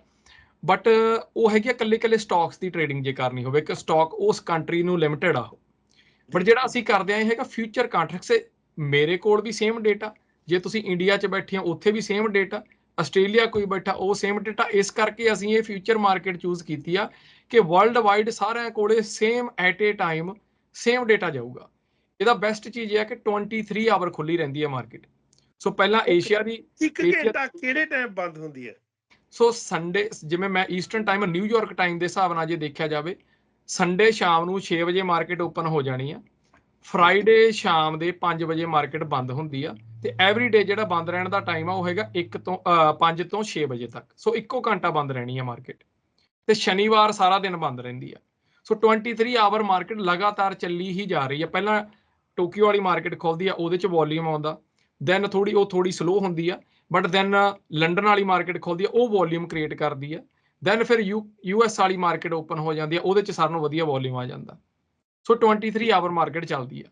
ਬਟ ਉਹ ਹੈਗੀ ਆ ਇਕੱਲੇ ਇਕੱਲੇ ਸਟਾਕਸ ਦੀ ਟਰੇਡਿੰਗ ਜੇ ਕਰਨੀ ਹੋਵੇ ਕਿ ਸਟਾਕ ਉਸ ਕੰਟਰੀ ਨੂੰ ਲਿਮਿਟਿਡ ਆ ਬਟ ਜਿਹੜਾ ਅਸੀਂ ਕਰਦੇ ਆ, ਇਹ ਹੈਗਾ ਫਿਊਚਰ ਕੰਟਰੈਕਟਸ ਮੇਰੇ ਕੋਲ ਵੀ ਸੇਮ ਡੇਟਾ ਜੇ ਤੁਸੀਂ ਇੰਡੀਆ 'ਚ ਬੈਠੇ ਆ ਉੱਥੇ ਵੀ ਸੇਮ ਡੇਟਾ ਆਸਟ੍ਰੇਲੀਆ ਕੋਈ ਬੈਠਾ ਉਹ ਸੇਮ ਡੇਟਾ ਇਸ ਕਰਕੇ ਅਸੀਂ ਇਹ ਫਿਊਚਰ ਮਾਰਕੀਟ ਚੂਜ਼ ਕੀਤੀ ਆ ਕਿ ਵਰਲਡ ਵਾਈਡ ਸਾਰਿਆਂ ਕੋਲੇ same at a time same data ਜਾਊਗਾ। ਇਹਦਾ ਬੈਸਟ ਚੀਜ਼ ਇਹ ਹੈ ਕਿ 23 ਆਵਰ ਖੁੱਲੀ ਰਹਿੰਦੀ ਹੈ ਮਾਰਕੀਟ ਸੋ ਪਹਿਲਾਂ. ਏਸ਼ੀਆ ਦੀ ਇੱਕ ਘੰਟਾ ਕਿਹੜੇ ਟਾਈਮ ਬੰਦ ਹੁੰਦੀ ਹੈ? ਸੋ ਸੰਡੇ ਜਿਵੇਂ ਮੈਂ ਈਸਟਰਨ ਟਾਈਮ ਨਿਊਯਾਰਕ ਟਾਈਮ ਦੇ ਹਿਸਾਬ ਨਾਲ ਜੇ ਦੇਖਿਆ ਜਾਵੇ ਸੰਡੇ ਸ਼ਾਮ ਨੂੰ 6 ਵਜੇ ਮਾਰਕੀਟ ਓਪਨ ਹੋ ਜਾਣੀ ਆ। ਫਰਾਈਡੇ ਸ਼ਾਮ ਦੇ 5 ਵਜੇ ਮਾਰਕੀਟ ਬੰਦ ਹੁੰਦੀ ਆ। ਤੇ ਐਵਰੀਡੇ ਜਿਹੜਾ ਬੰਦ ਰਹਿਣ ਦਾ ਟਾਈਮ ਆ, ਉਹ ਹੈਗਾ 1 ਤੋਂ 5 ਤੋਂ 6 ਵਜੇ ਤੱਕ। ਸੋ ਇੱਕੋ ਘੰਟਾ ਬੰਦ ਰਹਿਣੀ ਆ ਮਾਰਕੀਟ ਤੇ ਸ਼ਨੀਵਾਰ ਸਾਰਾ ਦਿਨ ਬੰਦ ਰਹਿੰਦੀ ਆ। ਸੋ 23 ਆਵਰ ਮਾਰਕੀਟ ਲਗਾਤਾਰ ਚੱਲੀ ਹੀ ਜਾ ਰਹੀ ਆ। ਪਹਿਲਾਂ ਟੋਕੀਓ ਵਾਲੀ ਮਾਰਕੀਟ ਖੁੱਲਦੀ ਆ, ਉਹਦੇ ਚ ਵੋਲਿਊਮ ਆਉਂਦਾ। ਦੈਨ ਥੋੜੀ ਉਹ ਥੋੜੀ ਸਲੋ ਹੁੰਦੀ ਆ। ਬਟ ਦੈਨ ਲੰਡਨ ਵਾਲੀ ਮਾਰਕੀਟ ਖੁੱਲਦੀ ਆ, ਉਹ ਵੋਲਿਊਮ ਕ੍ਰੀਏਟ ਕਰਦੀ ਆ। ਦੈਨ ਫਿਰ ਯੂ ਐਸ ਵਾਲੀ ਮਾਰਕੀਟ ਓਪਨ ਹੋ ਜਾਂਦੀ ਆ, ਉਹਦੇ ਚ ਸਾਨੂੰ ਵਧੀਆ ਵੋਲਿਊਮ ਆ ਜਾਂਦਾ। ਸੋ 23 ਆਵਰ ਮਾਰਕੀਟ ਚੱਲਦੀ ਆ।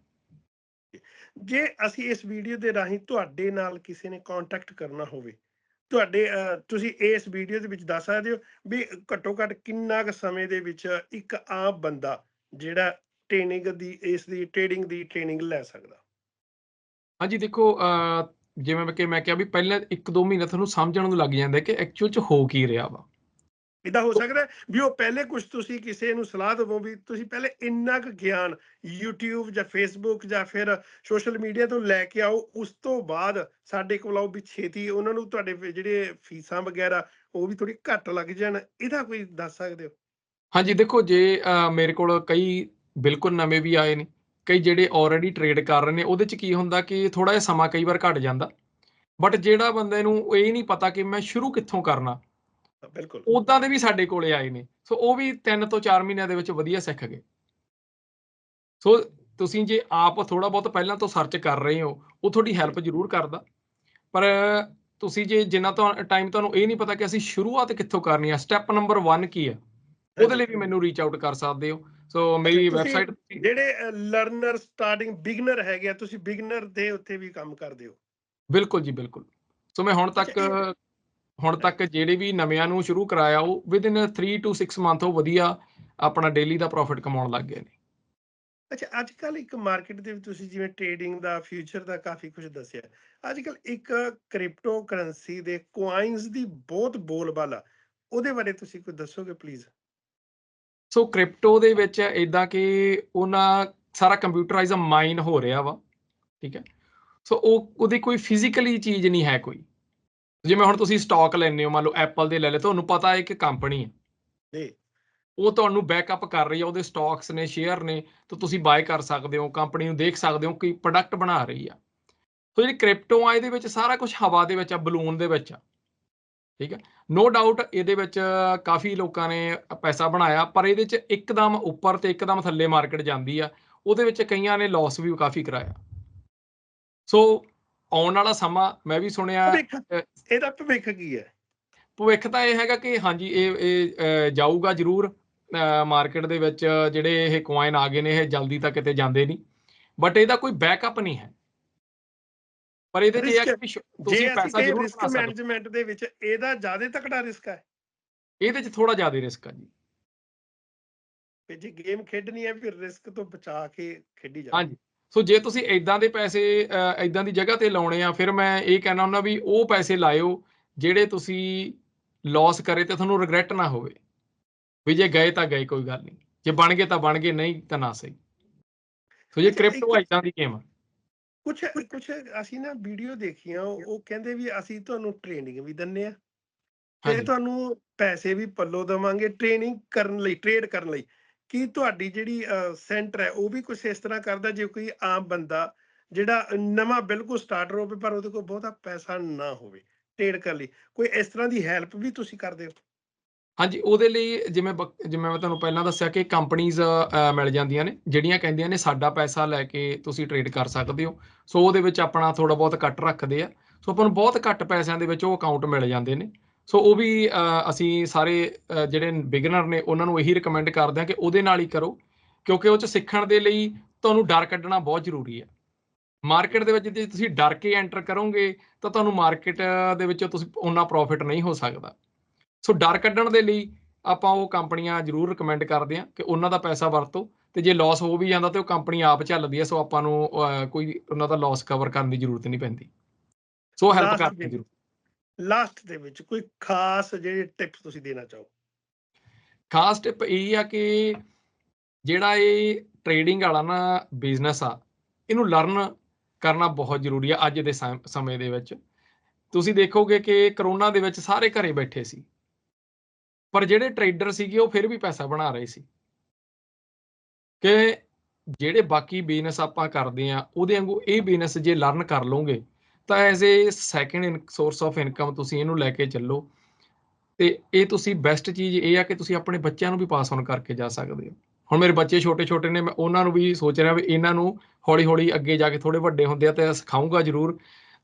ਜੇ ਅਸੀਂ ਇਸ ਵੀਡੀਓ ਦੇ ਰਾਹੀਂ ਤੁਹਾਡੇ ਨਾਲ ਕਿਸੇ ਨੇ ਕੰਟੈਕਟ ਕਰਨਾ ਹੋਵੇ, ਤੁਹਾਡੇ ਤੁਸੀਂ ਇਸ ਵੀਡੀਓ ਦੇ ਵਿੱਚ ਦੱਸ ਸਕਦੇ ਹੋ ਵੀ ਘੱਟੋ ਘੱਟ ਕਿੰਨਾ ਕੁ ਸਮੇਂ ਦੇ ਵਿੱਚ ਇੱਕ ਆਮ ਬੰਦਾ ਜਿਹੜਾ ਟ੍ਰੇਨਿੰਗ ਦੀ, ਇਸ ਦੀ ਟ੍ਰੇਡਿੰਗ ਦੀ ਟ੍ਰੇਨਿੰਗ ਲੈ ਸਕਦਾ? ਹਾਂਜੀ, ਦੇਖੋ ਜਿਵੇਂ ਕਿ ਮੈਂ ਕਿਹਾ ਵੀ ਪਹਿਲਾਂ 1-2 ਮਹੀਨੇ ਤੁਹਾਨੂੰ ਸਮਝਣ ਨੂੰ ਲੱਗ ਜਾਂਦਾ ਕਿ ਐਕਚੁਅਲ ਚ ਹੋ ਕੀ ਰਿਹਾ ਵਾ। ਇਦਾਂ ਹੋ ਸਕਦਾ ਵੀ ਉਹ ਪਹਿਲੇ ਕੁਝ ਤੁਸੀਂ ਕਿਸੇ ਨੂੰ ਸਲਾਹ ਦੇਵੋ ਵੀ ਤੁਸੀਂ ਪਹਿਲੇ ਇੰਨਾ ਕੁ ਗਿਆਨ YouTube ਜਾਂ Facebook ਜਾਂ ਫਿਰ ਸੋਸ਼ਲ ਮੀਡੀਆ ਤੋਂ ਲੈ ਕੇ ਆਓ, ਉਸ ਤੋਂ ਬਾਅਦ ਸਾਡੇ ਕੋਲ ਆਓ ਵੀ ਛੇਤੀ ਉਹਨਾਂ ਨੂੰ ਤੁਹਾਡੇ ਜਿਹੜੇ ਫੀਸਾਂ ਵਗੈਰਾ ਉਹ ਵੀ ਥੋੜੀ ਘੱਟ ਲੱਗ ਜਾਣ, ਇਹਦਾ ਕੋਈ ਦੱਸ ਸਕਦੇ ਹੋ? ਹਾਂਜੀ, ਦੇਖੋ ਜੇ ਮੇਰੇ ਕੋਲ ਕਈ ਬਿਲਕੁਲ ਨਵੇਂ ਵੀ ਆਏ ਨੇ, ਕਈ ਜਿਹੜੇ ਆਲਰੇਡੀ ਟ੍ਰੇਡ ਕਰ ਰਹੇ ਨੇ, ਉਹਦੇ ਚ ਕੀ ਹੁੰਦਾ ਕਿ ਥੋੜਾ ਜਿਹਾ ਸਮਾਂ ਕਈ ਵਾਰ ਘਟ ਜਾਂਦਾ ਬਟ ਜਿਹੜਾ ਬੰਦੇ ਨੂੰ ਇਹ ਨਹੀਂ ਪਤਾ ਕਿ ਮੈਂ ਸ਼ੁਰੂ ਕਿੱਥੋਂ ਕਰਨਾ ਬਿਲਕੁਲ। ਉਦਾਂ ਦੇ ਵੀ ਸਾਡੇ ਕੋਲੇ ਆਏ ਨੇ। ਸੋ ਉਹ ਵੀ 3 ਤੋਂ 4 ਮਹੀਨਿਆਂ ਦੇ ਵਿੱਚ ਵਧੀਆ ਸਿੱਖ ਗਏ। ਸੋ ਤੁਸੀਂ ਜੇ ਆਪ ਥੋੜਾ ਬਹੁਤ ਪਹਿਲਾਂ ਤੋਂ ਸਰਚ ਕਰ ਰਹੇ ਹੋ ਉਹ ਤੁਹਾਡੀ ਹੈਲਪ ਜ਼ਰੂਰ ਕਰਦਾ। ਪਰ ਤੁਸੀਂ ਜੇ ਜਿੰਨਾ ਤੋਂ ਟਾਈਮ ਤੁਹਾਨੂੰ ਇਹ ਨਹੀਂ ਪਤਾ ਕਿ ਅਸੀਂ ਸ਼ੁਰੂਆਤ ਕਿੱਥੋਂ ਕਰਨੀ ਆ ਸਟੈਪ ਨੰਬਰ 1 ਕੀ ਆ ਉਹਦੇ ਲਈ ਵੀ ਮੈਨੂੰ ਰੀਚ ਆਊਟ ਕਰ ਸਕਦੇ ਹੋ। ਸੋ ਮੇਰੀ ਵੈਬਸਾਈਟ ਜਿਹੜੇ ਲਰਨਰ ਸਟਾਰਟਿੰਗ ਬਿਗਨਰ ਹੈਗੇ ਆ ਤੁਸੀਂ ਬਿਗਨਰ ਦੇ ਉੱਤੇ ਵੀ ਕੰਮ ਕਰਦੇ ਹੋ। ਬਿਲਕੁਲ ਜੀ ਬਿਲਕੁਲ। ਸੋ ਮੈਂ ਹੁਣ ਤੱਕ ਹੁਣ ਤੱਕ ਜਿਹੜੇ ਵੀ ਨਵਿਆਂ ਨੂੰ ਸ਼ੁਰੂ ਕਰਾਇਆ ਉਹ ਵਿਦਿਨ 3 ਟੂ 6 ਮੰਥ ਉਹ ਵਧੀਆ ਆਪਣਾ ਡੇਲੀ ਦਾ ਪ੍ਰੋਫਿਟ ਕਮਾਉਣ ਲੱਗ ਗਏ ਨੇ। ਅੱਛਾ ਅੱਜ ਕੱਲ ਇੱਕ ਮਾਰਕੀਟ ਦੇ ਵਿੱਚ ਤੁਸੀਂ ਜਿਵੇਂ ਟ੍ਰੇਡਿੰਗ ਦਾ ਫਿਊਚਰ ਦਾ ਕਾਫੀ ਕੁਝ ਦੱਸਿਆ। ਅੱਜ ਕੱਲ ਇੱਕ ਕ੍ਰਿਪਟੋ ਕਰੰਸੀ ਦੇ ਕੁਆਇਨਸ ਦੀ ਬਹੁਤ ਬੋਲਬਾਲਾ ਉਹਦੇ ਬਾਰੇ ਤੁਸੀਂ ਕੋਈ ਦੱਸੋਗੇ ਪਲੀਜ਼ ਸੋ ਕ੍ਰਿਪਟੋ ਦੇ ਵਿੱਚ ਇਦਾਂ ਕਿ ਉਹਨਾਂ ਸਾਰਾ ਕੰਪਿਊਟਰਾਈਜ਼ ਮਾਈਨ ਹੋ ਰਿਹਾ ਵਾ ਠੀਕ ਹੈ। ਸੋ ਉਹ ਉਹਦੀ ਕੋਈ ਫਿਜ਼ੀਕਲੀ ਚੀਜ਼ ਨਹੀਂ ਹੈ ਕੋਈ। ਜਿਵੇਂ ਹੁਣ ਤੁਸੀਂ ਸਟਾਕ ਲੈਂਦੇ ਹੋ ਮੰਨ ਲਓ ਐਪਲ ਦੇ ਲੈ ਲਏ ਤੁਹਾਨੂੰ ਪਤਾ ਹੈ ਕਿ ਕੰਪਨੀ ਹੈ। ਜੀ। ਉਹ ਤੁਹਾਨੂੰ ਬੈਕਅਪ ਕਰ ਰਹੀ ਹੈ ਉਹਦੇ ਸਟਾਕਸ ਨੇ ਸ਼ੇਅਰ ਨੇ ਤਾਂ ਤੁਸੀਂ ਬਾਏ ਕਰ ਸਕਦੇ ਹੋ ਕੰਪਨੀ ਨੂੰ ਦੇਖ ਸਕਦੇ ਹੋ ਕਿ ਪ੍ਰੋਡਕਟ ਬਣਾ ਰਹੀ ਆ। ਸੋ ਜਿਹੜੀ ਕ੍ਰਿਪਟੋ ਆ ਇਹਦੇ ਵਿੱਚ ਸਾਰਾ ਕੁਝ ਹਵਾ ਦੇ ਵਿੱਚ ਆ ਬਲੂਨ ਦੇ ਵਿੱਚ ਆ। ਠੀਕ ਹੈ ਨੋ ਡਾਊਟ ਇਹਦੇ ਵਿੱਚ ਕਾਫੀ ਲੋਕਾਂ ਨੇ ਪੈਸਾ ਬਣਾਇਆ ਪਰ ਇਹਦੇ ਚ ਇੱਕਦਮ ਉੱਪਰ ਤੇ ਇੱਕਦਮ ਥੱਲੇ ਮਾਰਕੀਟ ਜਾਂਦੀ ਆ। ਉਹਦੇ ਵਿੱਚ ਕਈਆਂ ਨੇ ਲਾਸ ਵੀ ਕਾਫੀ ਕਰਾਇਆ। ਸੋ ਆਉਣ ਵਾਲਾ ਸਮਾਂ ਮੈਂ ਵੀ ਸੁਣਿਆ ਇਹਦਾ ਭਵਿੱਖ ਕੀ ਹੈ? ਭਵਿੱਖ ਤਾਂ ਇਹ ਹੈਗਾ ਕਿ ਹਾਂਜੀ ਇਹ ਇਹ ਜਾਊਗਾ ਜ਼ਰੂਰ ਮਾਰਕੀਟ ਦੇ ਵਿੱਚ ਜਿਹੜੇ ਇਹ ਕੁਆਇਨ ਆ ਗਏ ਨੇ ਇਹ ਜਲਦੀ ਤਾਂ ਕਿਤੇ ਜਾਂਦੇ ਨਹੀਂ। ਬਟ ਇਹਦਾ ਕੋਈ ਬੈਕਅਪ ਨਹੀਂ ਹੈ। ਪਰ ਇਹਦੇ 'ਚ ਇਹ ਹੈ ਕਿ ਜੇ ਤੁਸੀਂ ਪੈਸਾ ਜ਼ਰੂਰ ਬਣਾ ਸਕਦੇ। ਹੋ। ਮੈਨੇਜਮੈਂਟ ਦੇ ਵਿੱਚ ਇਹਦਾ ਜ਼ਿਆਦਾ ਤਕੜਾ ਰਿਸਕ ਹੈ। ਇਹਦੇ 'ਚ ਥੋੜਾ ਜ਼ਿਆਦਾ ਰਿਸਕ ਆ ਜੀ। ਜੇ ਗੇਮ ਖੇਡਣੀ ਹੈ ਫਿਰ ਰਿਸਕ ਤੋਂ ਬਚਾ ਕੇ ਖੇਡੀ ਜਾਵੇ ਹਾਂਜੀ। ਸੋ ਜੇ ਤੁਸੀਂ ਇਦਾਂ ਦੇ ਪੈਸੇ ਇਦਾਂ ਦੀ ਜਗ੍ਹਾ ਤੇ ਲਾਉਣੇ ਆ ਫਿਰ ਮੈਂ ਇਹ ਕਹਿਣਾ ਹੁੰਦਾ ਵੀ ਉਹ ਪੈਸੇ ਲਾਇਓ ਜਿਹੜੇ ਤੁਸੀਂ ਲਾਸ ਕਰੇ ਤੇ ਤੁਹਾਨੂੰ ਰਿਗਰੈਟ ਨਾ ਹੋਵੇ। ਵੀ ਜੇ ਗਏ ਤਾਂ ਗਏ ਕੋਈ ਗੱਲ ਨਹੀਂ। ਜੇ ਬਣ ਗਏ ਤਾਂ ਬਣ ਗਏ ਨਹੀਂ ਤਾਂ ਨਾ ਸਹੀ। ਸੋ ਜੇ ਅੱਛਾ, ਕ੍ਰਿਪਟੋ ਇਦਾਂ ਦੀ ਗੇਮ ਆ। ਕੁਛ ਕੁਛ ਅਸੀਂ ਨਾ ਵੀਡੀਓ ਦੇਖੀਆਂ ਉਹ ਕਹਿੰਦੇ ਵੀ ਅਸੀਂ ਤੁਹਾਨੂੰ ਟ੍ਰੇਨਿੰਗ ਵੀ ਦਿੰਨੇ ਆ। ਤੇ ਤੁਹਾਨੂੰ ਪੈਸੇ ਵੀ ਪੱਲੋ ਦਵਾਂਗੇ ਟ੍ਰੇਨਿੰਗ ਕਰਨ ਲਈ ਟ੍ਰੇਡ ਕਰਨ ਲਈ। ਕੀ ਤੁਹਾਡੀ ਜਿਹੜੀ ਸੈਂਟਰ ਹੈ, ਉਹ ਵੀ ਕੁਛ ਇਸ ਤਰ੍ਹਾਂ ਕਰਦਾ ਜੇ ਕੋਈ ਆਮ ਬੰਦਾ ਜਿਹੜਾ ਨਵਾਂ ਬਿਲਕੁਲ ਸਟਾਰਟਰ ਹੋਵੇ, ਪਰ ਉਹਦੇ ਕੋਲ ਬਹੁਤਾ ਪੈਸਾ ਨਾ ਹੋਵੇ ਟ੍ਰੇਡ ਕਰਨ ਲਈ, ਕੋਈ ਇਸ ਤਰ੍ਹਾਂ ਦੀ ਹੈਲਪ ਵੀ ਤੁਸੀਂ ਕਰਦੇ ਹੋ? ਹਾਂਜੀ, ਉਹਦੇ ਲਈ ਜਿਵੇਂ ਜਿਵੇਂ ਮੈਂ ਤੁਹਾਨੂੰ ਪਹਿਲਾਂ ਦੱਸਿਆ ਕਿ ਕੰਪਨੀਆਂ ਮਿਲ ਜਾਂਦੀਆਂ ਨੇ, ਜਿਹੜੀਆਂ ਕਹਿੰਦੀਆਂ ਨੇ ਸਾਡਾ ਪੈਸਾ ਲੈ ਕੇ ਤੁਸੀਂ ਟ੍ਰੇਡ ਕਰ ਸਕਦੇ ਹੋ, ਸੋ ਉਹਦੇ ਵਿੱਚ ਆਪਣਾ ਥੋੜਾ ਬਹੁਤ ਕੱਟ ਰੱਖਦੇ ਆ, ਸੋ ਆਪਾਂ ਨੂੰ ਬਹੁਤ ਘੱਟ ਪੈਸਿਆਂ ਦੇ ਵਿੱਚ ਉਹ ਅਕਾਊਂਟ ਮਿਲ ਜਾਂਦੇ ਨੇ। ਸੋ ਉਹ ਵੀ ਅਸੀਂ ਸਾਰੇ ਜਿਹੜੇ ਬਿਗਨਰ ਨੇ ਉਹਨਾਂ ਨੂੰ ਇਹੀ ਰეკਮੈਂਡ ਕਰਦੇ ਹਾਂ ਕਿ ਉਹਦੇ ਨਾਲ ਹੀ ਕਰੋ ਕਿਉਂਕਿ ਉਹ ਚ ਸਿੱਖਣ ਦੇ ਲਈ ਤੁਹਾਨੂੰ ਡਰ ਕੱਢਣਾ ਬਹੁਤ ਜ਼ਰੂਰੀ ਹੈ। ਮਾਰਕੀਟ ਦੇ ਵਿੱਚ ਜੇ ਤੁਸੀਂ ਡਰ ਕੇ ਐਂਟਰ ਕਰੋਗੇ ਤਾਂ ਤੁਹਾਨੂੰ ਮਾਰਕੀਟ ਦੇ ਵਿੱਚ ਤੁਸੀਂ ਉਹਨਾਂ ਪ੍ਰੋਫਿਟ ਨਹੀਂ ਹੋ ਸਕਦਾ। ਸੋ ਡਰ ਕੱਢਣ ਦੇ ਲਈ ਆਪਾਂ ਉਹ ਕੰਪਨੀਆਂ ਜ਼ਰੂਰ ਰეკਮੈਂਡ ਕਰਦੇ ਹਾਂ ਕਿ ਉਹਨਾਂ ਦਾ ਪੈਸਾ ਵਰਤੋ ਤੇ ਜੇ ਲਾਸ ਹੋ ਵੀ ਜਾਂਦਾ ਤੇ ਉਹ ਕੰਪਨੀ ਆਪ ਚੱਲਦੀ ਹੈ ਸੋ ਆਪਾਂ ਨੂੰ ਕੋਈ ਉਹਨਾਂ ਦਾ ਲਾਸ ਕਵਰ ਕਰਨ ਦੀ ਜ਼ਰੂਰਤ ਨਹੀਂ ਪੈਂਦੀ। ਸੋ ਹੈਲਪ ਕਰਦੇ ਜ਼ਰੂਰ। ਲਾਸਟ ਦੇ ਵਿੱਚ ਕੋਈ ਖਾਸ ਜਿਹੜੇ ਟਿਪਸ ਤੁਸੀਂ ਦੇਣਾ ਚਾਹੋ? ਖਾਸ ਟਿਪ ਇਹ ਆ ਕਿ ਜਿਹੜਾ ਇਹ ਟ੍ਰੇਡਿੰਗ ਵਾਲਾ ਨਾ ਬਿਜ਼ਨਸ ਆ, ਇਹਨੂੰ ਲਰਨ ਕਰਨਾ ਬਹੁਤ ਜ਼ਰੂਰੀ ਆ ਅੱਜ ਦੇ ਸਮੇਂ ਦੇ ਵਿੱਚ। ਤੁਸੀਂ ਦੇਖੋਗੇ ਕਿ ਕਰੋਨਾ ਦੇ ਵਿੱਚ ਸਾਰੇ ਘਰੇ ਬੈਠੇ ਸੀ। ਪਰ ਜਿਹੜੇ ਟ੍ਰੇਡਰ ਸੀਗੇ ਉਹ ਫਿਰ ਵੀ ਪੈਸਾ ਬਣਾ ਰਹੇ ਸੀ। ਕਿ ਜਿਹੜੇ ਬਾਕੀ ਬਿਜ਼ਨਸ ਆਪਾਂ ਕਰਦੇ ਆ, ਉਹਦੇ ਵਾਂਗੂ ਇਹ ਬਿਜ਼ਨਸ ਜੇ ਲਰਨ ਕਰ ਲਓਗੇ ਤਾਂ as a second source of income ਤੁਸੀਂ ਇਹਨੂੰ ਲੈ ਕੇ ਚੱਲੋ। ਤੇ ਇਹ ਤੁਸੀਂ ਬੈਸਟ ਚੀਜ਼ ਇਹ ਆ ਕਿ ਤੁਸੀਂ ਆਪਣੇ ਬੱਚਿਆਂ ਨੂੰ ਵੀ ਪਾਸ ਔਨ ਕਰਕੇ ਜਾ ਸਕਦੇ ਹੋ। ਹੁਣ ਮੇਰੇ ਬੱਚੇ ਛੋਟੇ ਛੋਟੇ ਨੇ, ਮੈਂ ਉਹਨਾਂ ਨੂੰ ਵੀ ਸੋਚ ਰਿਹਾ ਵੀ ਇਹਨਾਂ ਨੂੰ ਹੌਲੀ ਹੌਲੀ ਅੱਗੇ ਜਾ ਕੇ ਥੋੜੇ ਵੱਡੇ ਹੁੰਦੇ ਆ ਤੇ ਸਿਖਾਊਂਗਾ ਜ਼ਰੂਰ।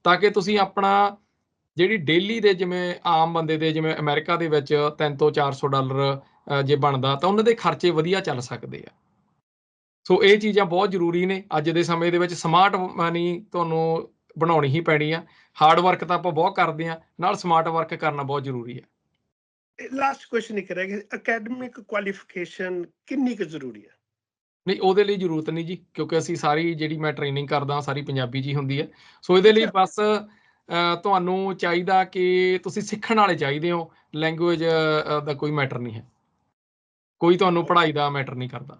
ਤਾਂ ਕਿ ਤੁਸੀਂ ਆਪਣਾ ਜਿਹੜੀ ਡੇਲੀ ਦੇ ਜਿਵੇਂ ਆਮ ਬੰਦੇ ਦੇ ਜਿਵੇਂ ਅਮਰੀਕਾ ਦੇ ਵਿੱਚ 3 ਤੋਂ 400 ਡਾਲਰ ਜੇ ਬਣਦਾ ਤਾਂ ਉਹਨਾਂ ਦੇ ਖਰਚੇ ਵਧੀਆ ਚੱਲ ਸਕਦੇ ਆ। ਸੋ ਇਹ ਚੀਜ਼ਾਂ ਬਹੁਤ ਜ਼ਰੂਰੀ ਨੇ। ਅੱਜ ਦੇ ਸਮੇਂ ਦੇ ਵਿੱਚ ਸਮਾਰਟ ਮਨੀ ਤੁਹਾਨੂੰ ਬਣਾਉਣੀ ਹੀ ਪੈਣੀ ਆ। ਹਾਰਡ ਵਰਕ ਤਾਂ ਆਪਾਂ ਬਹੁਤ ਕਰਦੇ ਆ ਨਾਲ ਸਮਾਰਟ ਵਰਕ ਕਰਨਾ ਬਹੁਤ ਜ਼ਰੂਰੀ ਹੈ ਲਾਸਟ ਕੁਐਸਚਨ ਇੱਕ ਰਹਿ ਗਿਆ ਅਕੈਡਮਿਕ ਕੁਆਲੀਫਿਕੇਸ਼ਨ ਕਿੰਨੀ ਕੁ ਜ਼ਰੂਰੀ ਹੈ ਨਹੀਂ ਉਹਦੇ ਲਈ ਜ਼ਰੂਰਤ ਨਹੀਂ ਜੀ ਕਿਉਂਕਿ ਅਸੀਂ ਸਾਰੀ ਜਿਹੜੀ ਮੈਂ ਟ੍ਰੇਨਿੰਗ ਕਰਦਾ ਸਾਰੀ ਪੰਜਾਬੀ ਹੀ ਹੁੰਦੀ ਹੈ ਸੋ ਇਹਦੇ ਲਈ। ਬਸ ਤੁਹਾਨੂੰ ਚਾਹੀਦਾ ਕਿ ਤੁਸੀਂ ਸਿੱਖਣ ਵਾਲੇ ਚਾਹੀਦੇ ਹੋ। ਲੈਂਗੁਏਜ ਦਾ ਕੋਈ ਮੈਟਰ ਨਹੀਂ ਹੈ। ਕੋਈ ਤੁਹਾਨੂੰ ਪੜ੍ਹਾਈ ਦਾ ਮੈਟਰ ਨਹੀਂ ਕਰਦਾ।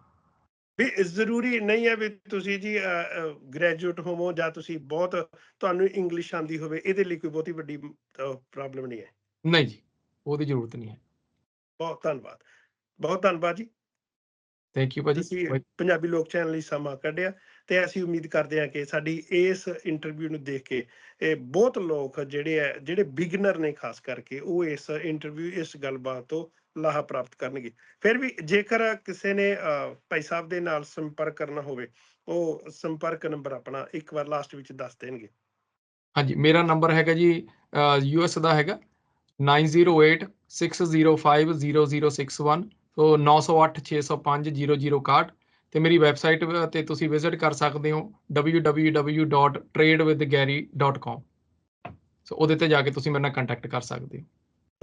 ਵੀ ਜ਼ਰੂਰੀ ਨਹੀਂ ਹੈ ਵੀ ਤੁਸੀਂ ਜੀ ਗ੍ਰੈਜੂਏਟ ਹੋਵੋ ਜਾਂ ਤੁਸੀਂ ਬਹੁਤ ਤੁਹਾਨੂੰ ਇੰਗਲਿਸ਼ ਆਂਦੀ ਹੋਵੇ ਇਹਦੇ ਲਈ ਕੋਈ ਬਹੁਤੀ ਵੱਡੀ ਪ੍ਰੋਬਲਮ ਨਹੀਂ ਹੈ। ਨਹੀਂ ਜੀ ਉਹਦੀ ਜ਼ਰੂਰਤ ਨਹੀਂ ਹੈ। ਬਹੁਤ ਧੰਨਵਾਦ। ਬਹੁਤ ਧੰਨਵਾਦ ਜੀ। ਥੈਂਕ ਯੂ ਭਾਜੀ। ਪੰਜਾਬੀ ਲੋਕ ਚੈਨਲ ਲਈ ਸਮਾਂ ਕੱਢਿਆ ਤੇ ਅਸੀਂ ਉਮੀਦ ਕਰਦੇ ਹਾਂ ਕਿ ਸਾਡੀ ਇਸ ਇੰਟਰਵਿਊ ਨੂੰ ਦੇਖ ਕੇ ਇਹ ਬਹੁਤ ਲੋਕ ਜਿਹੜੇ ਆ ਜਿਹੜੇ ਬਿਗਨਰ ਨੇ ਖਾਸ ਕਰਕੇ ਉਹ ਇਸ ਇੰਟਰਵਿਊ ਇਸ ਗੱਲਬਾਤ ਤੋਂ ਲਾਹਾ ਪ੍ਰਾਪਤ ਕਰਨਗੇ। ਫਿਰ ਵੀ ਜੇਕਰ ਕਿਸੇ ਨੇ ਭਾਈ ਸਾਹਿਬ ਦੇ ਨਾਲ ਸੰਪਰਕ ਕਰਨਾ ਹੋਵੇ, ਉਹ ਸੰਪਰਕ ਨੰਬਰ ਆਪਣਾ ਇੱਕ ਵਾਰ ਲਾਸਟ ਵਿੱਚ ਦੱਸ ਦੇਣਗੇ। ਹਾਂਜੀ, ਮੇਰਾ ਨੰਬਰ ਹੈਗਾ ਜੀ ਯੂਐਸ ਦਾ ਹੈਗਾ 9086050061 ਸੋ 9086050061 ਤੇ ਮੇਰੀ ਵੈਬਸਾਈਟ, ਤੇ ਤੁਸੀਂ ਵਿਜ਼ਿਟ ਕਰ ਸਕਦੇ ਹੋ www.tradewithgary.com ਸੋ ਉਹਦੇ ਤੇ ਜਾ ਕੇ ਤੁਸੀਂ ਮੇਰੇ ਨਾਲ ਕੰਟੈਕਟ ਕਰ ਸਕਦੇ ਹੋ।